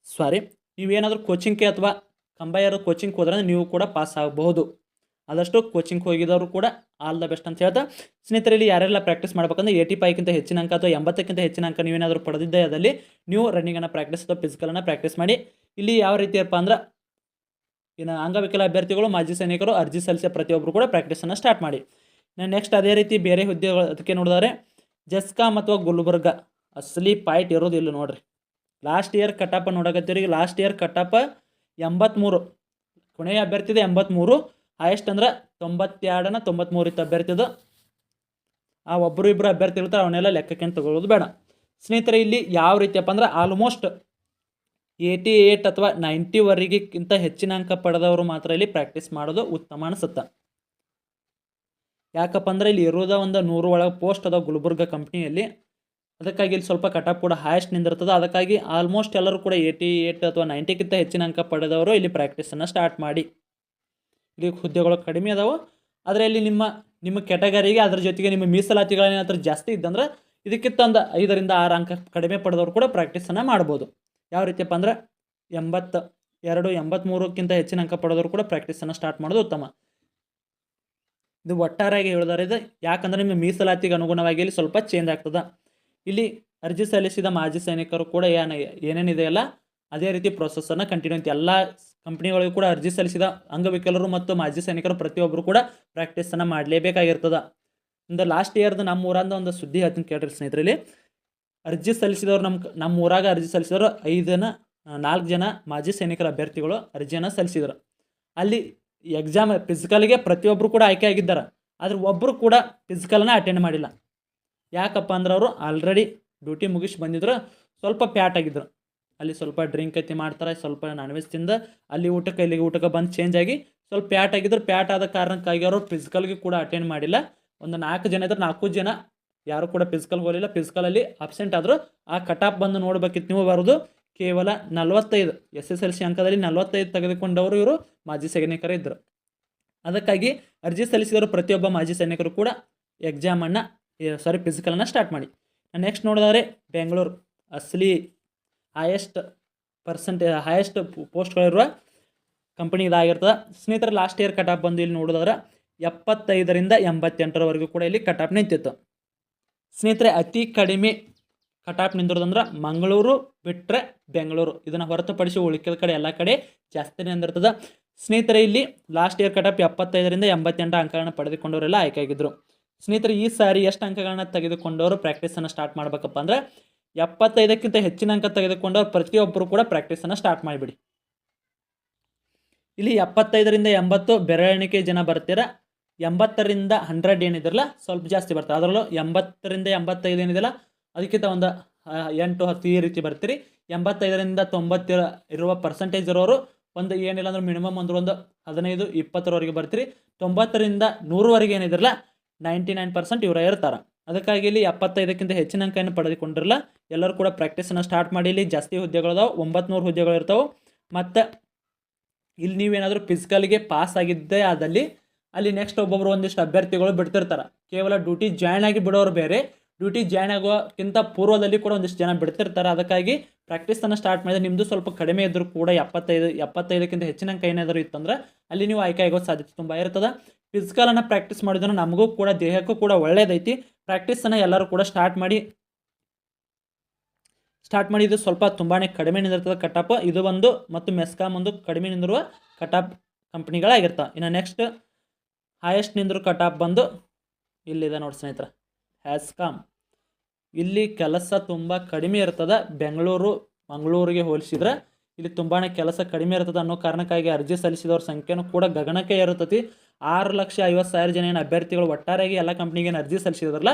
Speaker 1: ಸಾರಿ ನೀವೇನಾದರೂ ಕೋಚಿಂಗ್ಗೆ ಅಥವಾ ಕಂಬೈಯರು ಕೋಚಿಂಗ್ ಹೋದ್ರೆ ನೀವು ಕೂಡ ಪಾಸ್ ಆಗಬಹುದು ಆದಷ್ಟು ಕೋಚಿಂಗ್ ಹೋಗಿದವರು ಕೂಡ ಆಲ್ ದ ಬೆಸ್ಟ್ ಅಂತ ಹೇಳ್ತಾ, ಸ್ನೇಹಿತರಲ್ಲಿ ಯಾರೆಲ್ಲ ಪ್ರಾಕ್ಟೀಸ್ ಮಾಡ್ಬೇಕಂದ್ರೆ ಏಯ್ಟಿ ಫೈವ್ಗಿಂತ ಹೆಚ್ಚಿನ ಅಂಕ ಅಥವಾ ಎಂಬತ್ತಕ್ಕಿಂತ ಹೆಚ್ಚಿನ ಅಂಕ ನೀವೇನಾದರೂ ಪಡೆದಿದ್ದೆ ಅದಲ್ಲಿ ನೀವು ರನ್ನಿಂಗನ್ನು ಪ್ರಾಕ್ಟೀಸ್ ಅಥವಾ ಫಿಸಿಕಲನ್ನು ಪ್ರಾಕ್ಟೀಸ್ ಮಾಡಿ. ಇಲ್ಲಿ ಯಾವ ರೀತಿಯಪ್ಪ ಅಂದ್ರೆ ಇನ್ನು ಅಂಗವಿಕಲ ಅಭ್ಯರ್ಥಿಗಳು, ಮಾಜಿ ಸೈನಿಕರು, ಅರ್ಜಿ ಸಲ್ಲಿಸೋ ಪ್ರತಿಯೊಬ್ಬರು ಕೂಡ ಪ್ರಾಕ್ಟೀಸನ್ನು ಸ್ಟಾರ್ಟ್ ಮಾಡಿ. ನಾನು ನೆಕ್ಸ್ಟ್ ಅದೇ ರೀತಿ ಬೇರೆ ಹುದ್ದೆಗಳು, ಅದಕ್ಕೆ ನೋಡಿದರೆ ಜಸ್ಕಾಮ್ ಅಥವಾ ಗುಲ್ಬರ್ಗ. ಅಸಲಿ ಪಾಯಿಂಟ್ ಇರೋದು ಇಲ್ಲ ನೋಡ್ರಿ. ಲಾಸ್ಟ್ ಇಯರ್ ಕಟ್ಟಪ್ಪ ನೋಡಕತ್ತೀರಿ ಲಾಸ್ಟ್ ಇಯರ್ ಕಟ್ಟಪ್ಪ ಎಂಬತ್ತ್ಮೂರು ಕೊನೆಯ ಅಭ್ಯರ್ಥಿದೆ ಎಂಬತ್ತ್ಮೂರು ಹೈಯೆಸ್ಟ್ ಅಂದ್ರೆ ತೊಂಬತ್ತೆರಡನ ತೊಂಬತ್ತ್ಮೂರು ಇತ್ತು ಅಭ್ಯರ್ಥಿದು. ಆ ಒಬ್ಬರು ಇಬ್ಬರು ಅಭ್ಯರ್ಥಿ ಇರ್ತಾರೆ, ಅವನ್ನೆಲ್ಲ ಲೆಕ್ಕಕ್ಕೆ ತಗೊಳ್ಳೋದು ಬೇಡ. ಸ್ನೇಹಿತರೆ, ಇಲ್ಲಿ ಯಾವ ರೀತಿಯಪ್ಪ ಅಂದ್ರೆ ಆಲ್ಮೋಸ್ಟ್ ಏಯ್ಟಿ ಏಯ್ಟ್ ಅಥವಾ ನೈಂಟಿವರೆಗಿಂತ ಹೆಚ್ಚಿನ ಅಂಕ ಪಡೆದವರು ಮಾತ್ರ ಇಲ್ಲಿ ಪ್ರಾಕ್ಟೀಸ್ ಮಾಡೋದು ಉತ್ತಮ ಅನಿಸುತ್ತೆ. ಯಾಕಪ್ಪ ಅಂದ್ರೆ ಇಲ್ಲಿ ಇರೋದ ಒಂದು ನೂರು ಒಳಗೆ ಪೋಸ್ಟ್ ಅದ ಗುಲ್ಬರ್ಗ ಕಂಪ್ನಿಯಲ್ಲಿ ಅದಕ್ಕಾಗಿ ಇಲ್ಲಿ ಸ್ವಲ್ಪ ಕಟಾಪ್ ಕೂಡ ಹೈಯೆಸ್ಟ್ ನಿಂದಿರ್ತದೆ. ಅದಕ್ಕಾಗಿ ಆಲ್ಮೋಸ್ಟ್ ಎಲ್ಲರೂ ಕೂಡ ಏಯ್ಟಿ ಏಯ್ಟ್ ಅಥವಾ ನೈಂಟಿಗಿಂತ ಹೆಚ್ಚಿನ ಅಂಕ ಪಡೆದವರು ಇಲ್ಲಿ ಪ್ರಾಕ್ಟೀಸನ್ನು ಸ್ಟಾರ್ಟ್ ಮಾಡಿ. ಇಲ್ಲಿ ಹುದ್ದೆಗಳು ಕಡಿಮೆ ಅದಾವೆ. ಆದರೆ ಇಲ್ಲಿ ನಿಮ್ಮ ನಿಮ್ಮ ಕೆಟಗರಿಗೆ ಅದ್ರ ಜೊತೆಗೆ ನಿಮ್ಮ ಮೀಸಲಾತಿಗಳೇನಾದ್ರೂ ಜಾಸ್ತಿ ಇದ್ದಂದ್ರೆ ಇದಕ್ಕಿಂತ ಒಂದು ಐದರಿಂದ ಆರು ಅಂಕ ಕಡಿಮೆ ಪಡೆದವರು ಕೂಡ ಪ್ರಾಕ್ಟೀಸನ್ನು ಮಾಡ್ಬೋದು. ಯಾವ ರೀತಿಯಪ್ಪ ಅಂದ್ರೆ ಎಂಬತ್ತ ಎರಡು ಎಂಬತ್ತ್ಮೂರಕ್ಕಿಂತ ಹೆಚ್ಚಿನ ಅಂಕ ಪಡೆದವರು ಕೂಡ ಪ್ರಾಕ್ಟೀಸನ್ನು ಸ್ಟಾರ್ಟ್ ಮಾಡೋದು ಉತ್ತಮ. ಇದು ಒಟ್ಟಾರೆಯಾಗಿ ಹೇಳಿದಾರೆ, ಇದು ಯಾಕಂದರೆ ನಿಮ್ಮ ಮೀಸಲಾತಿಗೆ ಅನುಗುಣವಾಗಿ ಇಲ್ಲಿ ಸ್ವಲ್ಪ ಚೇಂಜ್ ಆಗ್ತದೆ. ಇಲ್ಲಿ ಅರ್ಜಿ ಸಲ್ಲಿಸಿದ ಮಾಜಿ ಸೈನಿಕರು ಕೂಡ ಏನು ಏನೇನಿದೆಯಲ್ಲ ಅದೇ ರೀತಿ ಪ್ರೊಸೆಸನ್ನು ಕಂಟಿನ್ಯೂ ಅಂತ ಎಲ್ಲ ಕಂಪ್ನಿಗಳಿಗೂ ಕೂಡ ಅರ್ಜಿ ಸಲ್ಲಿಸಿದ ಅಂಗವಿಕಲರು ಮತ್ತು ಮಾಜಿ ಸೈನಿಕರು ಪ್ರತಿಯೊಬ್ಬರು ಕೂಡ ಪ್ರಾಕ್ಟೀಸನ್ನು ಮಾಡಲೇಬೇಕಾಗಿರ್ತದೆ. ಇಂದ ಲಾಸ್ಟ್ ಇಯರ್ದು ನಮ್ಮ ಊರಂದ ಒಂದು ಸುದ್ದಿ ಹೇಳ್ತೀನಿ ಕೇಳಿರಿ ಸ್ನೇಹಿತರಲ್ಲಿ ಅರ್ಜಿ ಸಲ್ಲಿಸಿದವರು ನಮ್ಮ ನಮ್ಮ ಊರಾಗ ಅರ್ಜಿ ಸಲ್ಲಿಸಿದವರು ಐದು ಜನ ನಾಲ್ಕು ಜನ ಮಾಜಿ ಸೈನಿಕರ ಅಭ್ಯರ್ಥಿಗಳು ಅರ್ಜಿಯನ್ನು ಸಲ್ಲಿಸಿದರು. ಅಲ್ಲಿ ಎಕ್ಸಾಮ್ ಫಿಸಿಕಲ್ಗೆ ಪ್ರತಿಯೊಬ್ಬರು ಕೂಡ ಆಯ್ಕೆ ಆಗಿದ್ದಾರೆ. ಆದರೆ ಒಬ್ಬರು ಕೂಡ ಫಿಸಿಕಲ್ನ ಅಟೆಂಡ್ ಮಾಡಿಲ್ಲ. ಯಾಕಪ್ಪ ಅಂದ್ರೆ ಅವರು ಆಲ್ರೆಡಿ ಡ್ಯೂಟಿ ಮುಗಿಸಿ ಬಂದಿದ್ರು, ಸ್ವಲ್ಪ ಪ್ಯಾಟ್ ಆಗಿದ್ದರು ಅಲ್ಲಿ ಸ್ವಲ್ಪ ಡ್ರಿಂಕ್ ಐತಿ ಮಾಡ್ತಾರೆ, ಸ್ವಲ್ಪ ನಾನ್ ವೆಜ್ ತಿಂದ, ಅಲ್ಲಿ ಊಟಕ್ಕೆ, ಇಲ್ಲಿಗೆ ಊಟಕ್ಕೆ ಬಂದು ಚೇಂಜ್ ಆಗಿ ಸ್ವಲ್ಪ ಪ್ಯಾಟ್ ಆಗಿದ್ರು. ಪ್ಯಾಟ್ ಆದ ಕಾರಣಕ್ಕಾಗಿ ಅವರು ಫಿಸಿಕಲ್ಗೆ ಕೂಡ ಅಟೆಂಡ್ ಮಾಡಿಲ್ಲ. ಒಂದು ನಾಲ್ಕು ಜನ ಇದ್ರೆ ನಾಲ್ಕು ಜನ ಯಾರು ಕೂಡ ಫಿಸಿಕಲ್ ಹೋಗಲಿಲ್ಲ. ಫಿಸಿಕಲಲ್ಲಿ ಅಬ್ಸೆಂಟ್ ಆದರು ಆ ಕಟಾಪ್ ಬಂದು ನೋಡಬೇಕಿತ್ತು. ನೀವು ಬರೋದು ಕೇವಲ ನಲವತ್ತೈದು, ಎಸ್ ಎಸ್ ಎಲ್ ಸಿ ಅಂಕದಲ್ಲಿ ನಲವತ್ತೈದು ತೆಗೆದುಕೊಂಡವರು ಇವರು ಮಾಜಿ ಸೈನಿಕರು ಇದ್ದರು ಅದಕ್ಕಾಗಿ ಅರ್ಜಿ ಸಲ್ಲಿಸಿದವರು ಪ್ರತಿಯೊಬ್ಬ ಮಾಜಿ ಸೈನಿಕರು ಕೂಡ ಎಕ್ಸಾಮನ್ನು ಸಾರಿ ಫಿಸಿಕಲನ್ನು ಸ್ಟಾರ್ಟ್ ಮಾಡಿ. ನೆಕ್ಸ್ಟ್ ನೋಡಿದರೆ ಬೆಂಗಳೂರು ಅಸಲಿ ಹೈಯೆಸ್ಟ್ ಪರ್ಸೆಂಟೇಜ್ ಹೈಯೆಸ್ಟ್ ಪೋಸ್ಟ್ಗಳಿರುವ ಕಂಪನಿ ಇದಾಗಿರ್ತದೆ. ಸ್ನೇಹಿತರೆ ಲಾಸ್ಟ್ ಇಯರ್ ಕಟಾಪ್ ಬಂದು ಇಲ್ಲಿ ನೋಡಿದ್ರೆ ಎಪ್ಪತ್ತೈದರಿಂದ ಎಂಬತ್ತೆಂಟರವರೆಗೂ ಕೂಡ ಇಲ್ಲಿ ಕಟಾಪ್ ನಿಂತಿತ್ತು. ಸ್ನೇಹಿತರೆ, ಅತಿ ಕಡಿಮೆ ಕಟಾಪ್ ನಿಂದಿರೋದಂದ್ರೆ ಮಂಗಳೂರು ಬಿಟ್ಟರೆ ಬೆಂಗಳೂರು. ಇದನ್ನು ಹೊರತುಪಡಿಸಿ ಉಳಿಕೆಲ್ ಕಡೆ ಎಲ್ಲ ಕಡೆ ಜಾಸ್ತಿ ನಿಂದಿರ್ತದೆ. ಸ್ನೇಹಿತರೆ, ಇಲ್ಲಿ ಲಾಸ್ಟ್ ಇಯರ್ ಕಟಾಪ್ ಎಪ್ಪತ್ತೈದರಿಂದ ಎಂಬತ್ತೆಂಟು ಅಂಕಗಳನ್ನು ಪಡೆದುಕೊಂಡವರೆಲ್ಲ ಆಯ್ಕೆಯಾಗಿದ್ದರು ಸ್ನೇಹಿತರೆ, ಈ ಸಾರಿ ಎಷ್ಟು ಅಂಕಗಳನ್ನ ತೆಗೆದುಕೊಂಡವರು ಪ್ರಾಕ್ಟೀಸನ್ನು ಸ್ಟಾರ್ಟ್ ಮಾಡಬೇಕಪ್ಪ ಅಂದರೆ ಎಪ್ಪತ್ತೈದಕ್ಕಿಂತ ಹೆಚ್ಚಿನ ಅಂಕ ತೆಗೆದುಕೊಂಡವ್ರು ಪ್ರತಿಯೊಬ್ಬರು ಕೂಡ ಪ್ರಾಕ್ಟೀಸನ್ನು ಸ್ಟಾರ್ಟ್ ಮಾಡಿಬಿಡಿ. ಇಲ್ಲಿ ಎಪ್ಪತ್ತೈದರಿಂದ ಎಂಬತ್ತು ಬೆರಳೆಣಿಕೆ ಜನ ಬರ್ತೀರ? ಎಂಬತ್ತರಿಂದ ಹಂಡ್ರೆಡ್ ಏನಿದ್ರಲ್ಲ? ಸ್ವಲ್ಪ ಜಾಸ್ತಿ ಬರ್ತದೆ ಅದರಲ್ಲೂ ಎಂಬತ್ತರಿಂದ ಎಂಬತ್ತೈದು ಏನಿದೆಲ್ಲ ಅದಕ್ಕಿಂತ ಒಂದು ಎಂಟು, ಹತ್ತು ಈ ರೀತಿ ಬರ್ತೀರಿ. ಎಂಬತ್ತೈದರಿಂದ ತೊಂಬತ್ತಿರ ಇರುವ ಪರ್ಸೆಂಟೇಜ್ ಇರೋರು ಒಂದು ಏನಿಲ್ಲ ಅಂದ್ರೆ ಮಿನಿಮಮ್ ಅಂದ್ರೆ ಒಂದು ಹದಿನೈದು, ಇಪ್ಪತ್ತರವರೆಗೆ ಬರ್ತೀರಿ. ತೊಂಬತ್ತರಿಂದ ನೂರವರೆಗೆ ಏನಿದ್ರಲ್ಲ? ನೈಂಟಿ ನೈನ್ ಪರ್ಸೆಂಟ್ ಇವರೇ ಇರ್ತಾರೆ. ಅದಕ್ಕಾಗಿ ಇಲ್ಲಿ ಎಪ್ಪತ್ತೈದಕ್ಕಿಂತ ಹೆಚ್ಚಿನ ಅಂಕವನ್ನು ಪಡೆದುಕೊಂಡಿರಲ್ಲ, ಎಲ್ಲರೂ ಕೂಡ ಪ್ರಾಕ್ಟೀಸನ್ನು ಸ್ಟಾರ್ಟ್ ಮಾಡಿ. ಇಲ್ಲಿ ಜಾಸ್ತಿ ಹುದ್ದೆಗಳಿದಾವೆ ಒಂಬತ್ತು ಹುದ್ದೆಗಳು ಇರ್ತಾವೆ. ಮತ್ತು ಇಲ್ಲಿ ನೀವೇನಾದರೂ ಫಿಸಿಕಲ್ಗೆ ಪಾಸ್ ಆಗಿದ್ದೇ ಆದಲ್ಲಿ ಅಲ್ಲಿ ನೆಕ್ಸ್ಟ್ ಒಬ್ಬೊಬ್ರು ಒಂದಿಷ್ಟು ಅಭ್ಯರ್ಥಿಗಳು ಬಿಡ್ತಿರ್ತಾರೆ. ಕೇವಲ ಡ್ಯೂಟಿ ಜಾಯ್ನ್ ಆಗಿ ಬಿಡೋರು ಬೇರೆ ಡ್ಯೂಟಿ ಜಾಯ್ನ್ ಆಗೋಕ್ಕಿಂತ ಪೂರ್ವದಲ್ಲಿ ಕೂಡ ಒಂದಿಷ್ಟು ಜನ ಬಿಡ್ತಿರ್ತಾರೆ. ಅದಕ್ಕಾಗಿ ಪ್ರಾಕ್ಟೀಸನ್ನು ಸ್ಟಾರ್ಟ್ ಮಾಡಿದ್ರೆ ನಿಮ್ಮದು ಸ್ವಲ್ಪ ಕಡಿಮೆ ಇದ್ದರೂ ಕೂಡ ಎಪ್ಪತ್ತೈದು, ಎಪ್ಪತ್ತೈದಕ್ಕಿಂತ ಹೆಚ್ಚಿನ ಅಂಕ ಏನಾದರೂ ಇತ್ತಂದ್ರೆ ಅಲ್ಲಿ ನೀವು ಆಯ್ಕೆ ಆಗೋ ಸಾಧ್ಯತೆ ತುಂಬ ಇರ್ತದೆ. ಫಿಸಿಕಲನ್ನು ಪ್ರಾಕ್ಟೀಸ್ ಮಾಡಿದ್ರೆ ನಮಗೂ ಕೂಡ, ದೇಹಕ್ಕೂ ಕೂಡ ಒಳ್ಳೇದೈತಿ. ಪ್ರಾಕ್ಟೀಸನ್ನು ಎಲ್ಲರೂ ಕೂಡ ಸ್ಟಾರ್ಟ್ ಮಾಡಿ ಸ್ಟಾರ್ಟ್ ಮಾಡಿ ಇದು ಸ್ವಲ್ಪ ತುಂಬಾ ಕಡಿಮೆ ನಿಂದಿರ್ತದೆ ಕಟಾಪ್ ಇದು ಒಂದು ಮತ್ತು ಮೆಸ್ಕಾಮ್ ಒಂದು ಕಡಿಮೆ ನಿಂದಿರುವ ಕಟಾಪ್ ಕಂಪ್ನಿಗಳಾಗಿರ್ತವೆ ಇನ್ನು ನೆಕ್ಸ್ಟ್ ಹೈಯೆಸ್ಟ್ ಕಟ್ ಕಟಾಪ್ ಬಂದು ಇಲ್ಲಿದೆ ನೋಡಿ ಸ್ನೇಹಿತರೆ. ಹ್ಯಾಸ್ಕಾಮ್ ಇಲ್ಲಿ ಕೆಲಸ ತುಂಬ ಕಡಿಮೆ ಇರ್ತದೆ. ಬೆಂಗಳೂರು, ಮಂಗಳೂರಿಗೆ ಹೋಲಿಸಿದ್ರೆ ಇಲ್ಲಿ ತುಂಬಾ ಕೆಲಸ ಕಡಿಮೆ ಇರ್ತದೆ ಅನ್ನೋ ಕಾರಣಕ್ಕಾಗಿ ಅರ್ಜಿ ಸಲ್ಲಿಸಿದವ್ರ ಸಂಖ್ಯೆನೂ ಕೂಡ ಗಗನಕ್ಕೆ ಏರುತ್ತತಿ. ಆರು ಲಕ್ಷ ಐವತ್ತು ಸಾವಿರ ಜನ ಏನು ಅಭ್ಯರ್ಥಿಗಳು ಒಟ್ಟಾರೆಯಾಗಿ ಎಲ್ಲ ಕಂಪ್ನಿಗೆ ಏನು ಅರ್ಜಿ ಸಲ್ಲಿಸಿದ್ರಲ್ಲ,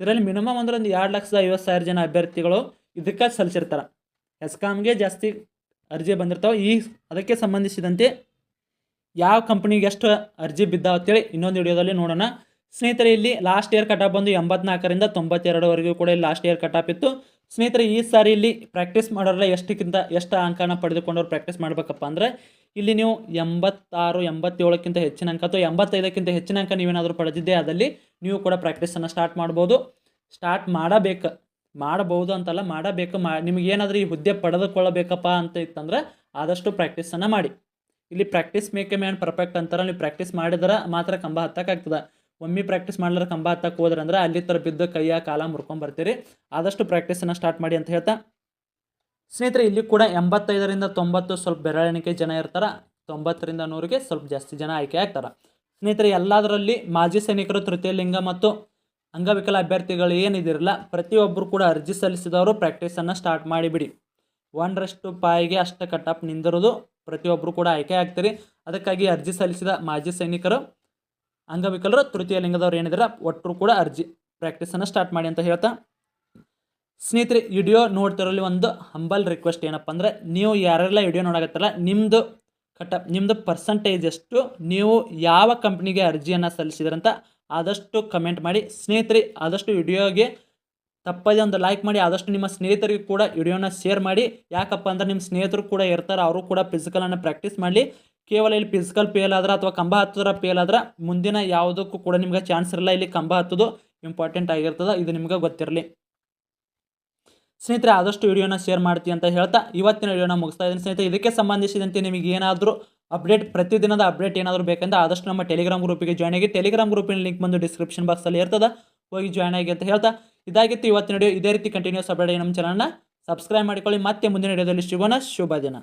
Speaker 1: ಇದರಲ್ಲಿ ಮಿನಿಮಮ್ ಅಂದ್ರೆ ಒಂದು ಎರಡು ಲಕ್ಷದ ಐವತ್ತು ಸಾವಿರ ಜನ ಅಭ್ಯರ್ಥಿಗಳು ಇದಕ್ಕೆ ಸಲ್ಲಿಸಿರ್ತಾರೆ. ಎಸ್ಕಾಮ್ಗೆ ಜಾಸ್ತಿ ಅರ್ಜಿ ಬಂದಿರ್ತಾವೆ. ಈ ಅದಕ್ಕೆ ಸಂಬಂಧಿಸಿದಂತೆ ಯಾವ ಕಂಪ್ನಿಗೆ ಎಷ್ಟು ಅರ್ಜಿ ಬಿದ್ದಾವ ಅಂತೇಳಿ ಇನ್ನೊಂದು ವಿಡಿಯೋದಲ್ಲಿ ನೋಡೋಣ. ಸ್ನೇಹಿತರೆ, ಇಲ್ಲಿ ಲಾಸ್ಟ್ ಇಯರ್ ಕಟಾಪ್ ಬಂದು ಎಂಬತ್ನಾಲ್ಕರಿಂದ ತೊಂಬತ್ತೆರಡವರೆಗೂ ಕೂಡ ಇಲ್ಲಿ ಲಾಸ್ಟ್ ಇಯರ್ ಕಟಾಪ್ ಇತ್ತು. ಸ್ನೇಹಿತರೆ, ಈ ಸಾರಿ ಇಲ್ಲಿ ಪ್ರಾಕ್ಟೀಸ್ ಮಾಡೋರಲ್ಲ ಎಷ್ಟಕ್ಕಿಂತ ಎಷ್ಟು ಅಂಕನ ಪಡೆದುಕೊಂಡವ್ರು ಪ್ರಾಕ್ಟೀಸ್ ಮಾಡಬೇಕಪ್ಪ ಅಂದರೆ, ಇಲ್ಲಿ ನೀವು ಎಂಬತ್ತಾರು, ಎಂಬತ್ತೇಳಕ್ಕಿಂತ ಹೆಚ್ಚಿನ ಅಂಕ ಅಥವಾ ಎಂಬತ್ತೈದಕ್ಕಿಂತ ಹೆಚ್ಚಿನ ಅಂಕ ನೀವೇನಾದರೂ ಪಡೆದಿದ್ದೆ ಅದಲ್ಲಿ ನೀವು ಕೂಡ ಪ್ರಾಕ್ಟೀಸನ್ನು ಸ್ಟಾರ್ಟ್ ಮಾಡ್ಬೋದು. ಸ್ಟಾರ್ಟ್ ಮಾಡಬೇಕು, ಮಾಡಬಹುದು ಅಂತಲ್ಲ, ಮಾಡಬೇಕು. ಮಾ ನಿಮಗೇನಾದರೂ ಈ ಹುದ್ದೆ ಪಡೆದುಕೊಳ್ಳಬೇಕಪ್ಪ ಅಂತ ಇತ್ತಂದರೆ ಆದಷ್ಟು ಪ್ರಾಕ್ಟೀಸನ್ನು ಮಾಡಿ. ಇಲ್ಲಿ ಪ್ರಾಕ್ಟೀಸ್ ಮೇಕೆ ಮ್ಯಾನ್ ಪರ್ಫೆಕ್ಟ್ ಅಂತಾರೆ, ನೀವು ಪ್ರಾಕ್ಟೀಸ್ ಮಾಡಿದ್ರೆ ಮಾತ್ರ ಕಂಬ ಹತ್ತಕ್ಕಾಗ್ತದೆ ಒಮ್ಮೆ ಪ್ರಾಕ್ಟೀಸ್ ಮಾಡ್ಲಾರ ಕಂಬ ಹತ್ತಕ್ಕೆ ಹೋದ್ರೆ ಅಂದ್ರೆ ಅಲ್ಲಿ ಥರ ಬಿದ್ದು ಕೈಯ ಕಾಲ ಮುರ್ಕೊಂಬರ್ತೀರಿ ಆದಷ್ಟು ಪ್ರಾಕ್ಟೀಸನ್ನು ಸ್ಟಾರ್ಟ್ ಮಾಡಿ ಅಂತ ಹೇಳ್ತಾ. ಸ್ನೇಹಿತರೆ, ಇಲ್ಲಿ ಕೂಡ ಎಂಬತ್ತೈದರಿಂದ ತೊಂಬತ್ತು ಸ್ವಲ್ಪ ಬೆರಳೆಣಿಕೆ ಜನ ಇರ್ತಾರೆ. ತೊಂಬತ್ತರಿಂದ ನೂರಿಗೆ ಸ್ವಲ್ಪ ಜಾಸ್ತಿ ಜನ ಆಯ್ಕೆ ಆಗ್ತಾರೆ. ಸ್ನೇಹಿತರೆ, ಎಲ್ಲದರಲ್ಲಿ ಮಾಜಿ ಸೈನಿಕರು, ತೃತೀಯ ಲಿಂಗ ಮತ್ತು ಅಂಗವಿಕಲ ಅಭ್ಯರ್ಥಿಗಳು ಏನಿದಿರಲ್ಲ ಪ್ರತಿಯೊಬ್ಬರು ಕೂಡ ಅರ್ಜಿ ಸಲ್ಲಿಸಿದವರು ಪ್ರಾಕ್ಟೀಸನ್ನು ಸ್ಟಾರ್ಟ್ ಮಾಡಿಬಿಡಿ. ಒಂದರಷ್ಟು ಪಾಯಿಗೆ ಅಷ್ಟು ಕಟ್ಟಪ್ ನಿಂದಿರೋದು. ಪ್ರತಿಯೊಬ್ಬರು ಕೂಡ ಆಯ್ಕೆ ಆಗ್ತೀರಿ. ಅದಕ್ಕಾಗಿ ಅರ್ಜಿ ಸಲ್ಲಿಸಿದ ಮಾಜಿ ಸೈನಿಕರು, ಅಂಗವಿಕಲರು, ತೃತೀಯ ಲಿಂಗದವ್ರು ಏನಿದ್ರೆ ಒಟ್ಟರು ಕೂಡ ಅರ್ಜಿ ಪ್ರಾಕ್ಟೀಸನ್ನು ಸ್ಟಾರ್ಟ್ ಮಾಡಿ ಅಂತ ಹೇಳ್ತಾ. ಸ್ನೇಹಿತರೆ ವಿಡಿಯೋ ನೋಡ್ತಿರೋಲ್ಲಿ ಒಂದು ಹಂಬಲ್ ರಿಕ್ವೆಸ್ಟ್ ಏನಪ್ಪ ಅಂದರೆ, ನೀವು ಯಾರೆಲ್ಲ ವಿಡಿಯೋ ನೋಡಕತ್ತಲ್ಲ ನಿಮ್ಮದು ಕಟ್ಟ ನಿಮ್ಮದು ಪರ್ಸಂಟೇಜ್ ಎಷ್ಟು, ನೀವು ಯಾವ ಕಂಪ್ನಿಗೆ ಅರ್ಜಿಯನ್ನು ಸಲ್ಲಿಸಿದ್ರಂತ ಆದಷ್ಟು ಕಮೆಂಟ್ ಮಾಡಿ. ಸ್ನೇಹಿತರೆ, ಆದಷ್ಟು ವಿಡಿಯೋಗೆ ತಪ್ಪದೇ ಒಂದು ಲೈಕ್ ಮಾಡಿ, ಆದಷ್ಟು ನಿಮ್ಮ ಸ್ನೇಹಿತರಿಗೂ ಕೂಡ ವಿಡಿಯೋನ ಶೇರ್ ಮಾಡಿ. ಯಾಕಪ್ಪ ಅಂದ್ರೆ ನಿಮ್ಮ ಸ್ನೇಹಿತರು ಕೂಡ ಇರ್ತಾರೆ, ಅವರು ಕೂಡ ಫಿಸಿಕಲನ್ನು ಪ್ರಾಕ್ಟೀಸ್ ಮಾಡಲಿ. ಕೇವಲ ಇಲ್ಲಿ ಫಿಸಿಕಲ್ ಫೇಲ್ ಆದ್ರೆ ಅಥವಾ ಕಂಬ ಹತ್ತೋದ್ರ ಫೇಲ್ ಆದ್ರೆ ಮುಂದಿನ ಯಾವುದಕ್ಕೂ ಕೂಡ ನಿಮ್ಗೆ ಚಾನ್ಸ್ ಇರಲ್ಲ, ಇಲ್ಲಿ ಕಂಬ ಹತ್ತೋದು ಇಂಪಾರ್ಟೆಂಟ್ ಆಗಿರ್ತದೆ, ಇದು ನಿಮ್ಗೆ ಗೊತ್ತಿರಲಿ. ಸ್ನೇಹಿತರೆ, ಆದಷ್ಟು ವಿಡಿಯೋನ ಶೇರ್ ಮಾಡ್ತೀವಿ ಅಂತ ಹೇಳ್ತಾ ಇವತ್ತಿನ ವಿಡಿಯೋನ ಮುಗಿಸ್ತಾ ಇದ್ದೀನಿ. ಸ್ನೇಹಿತರೆ, ಇದಕ್ಕೆ ಸಂಬಂಧಿಸಿದಂತೆ ನಿಮಗೆ ಏನಾದರೂ ಅಪ್ಡೇಟ್ ಪ್ರತಿದಿನದ ಅಪ್ಡೇಟ್ ಏನಾದರೂ ಬೇಕಂದ್ರೆ ಆದಷ್ಟು ನಮ್ಮ ಟೆಲಿಗ್ರಾಮ್ ಗ್ರೂಪಿಗೆ ಜಾಯ್ನ್ ಆಗಿ. ಟೆಲಿಗ್ರಾಮ್ ಗ್ರೂಪಿನ ಲಿಂಕ್ ಬಂದು ಡಿಸ್ಕ್ರಿಪ್ಷನ್ ಬಾಕ್ಸಲ್ಲಿ ಇರ್ತದೆ. ಹೋಗಿ ಜಾಯ್ನ್ ಆಗಿ ಅಂತ ಹೇಳ್ತಾ. ಇದಾಗಿತ್ತು ಇವತ್ತಿನ ವಿಡಿಯೋ ಇದೇ ರೀತಿ ಕಂಟಿನ್ಯೂಸ್ ಅಪ್ಡೇಟ್ ನಮ್ಮ ಚಾನಲ್ನ ಸಬ್ಸ್ಕ್ರೈಬ್ ಮಾಡಿಕೊಳ್ಳಿ. ಮತ್ತೆ ಮುಂದಿನ ವಿಡಿಯೋದಲ್ಲಿ ಶುಭನ ಶುಭ ದಿನ.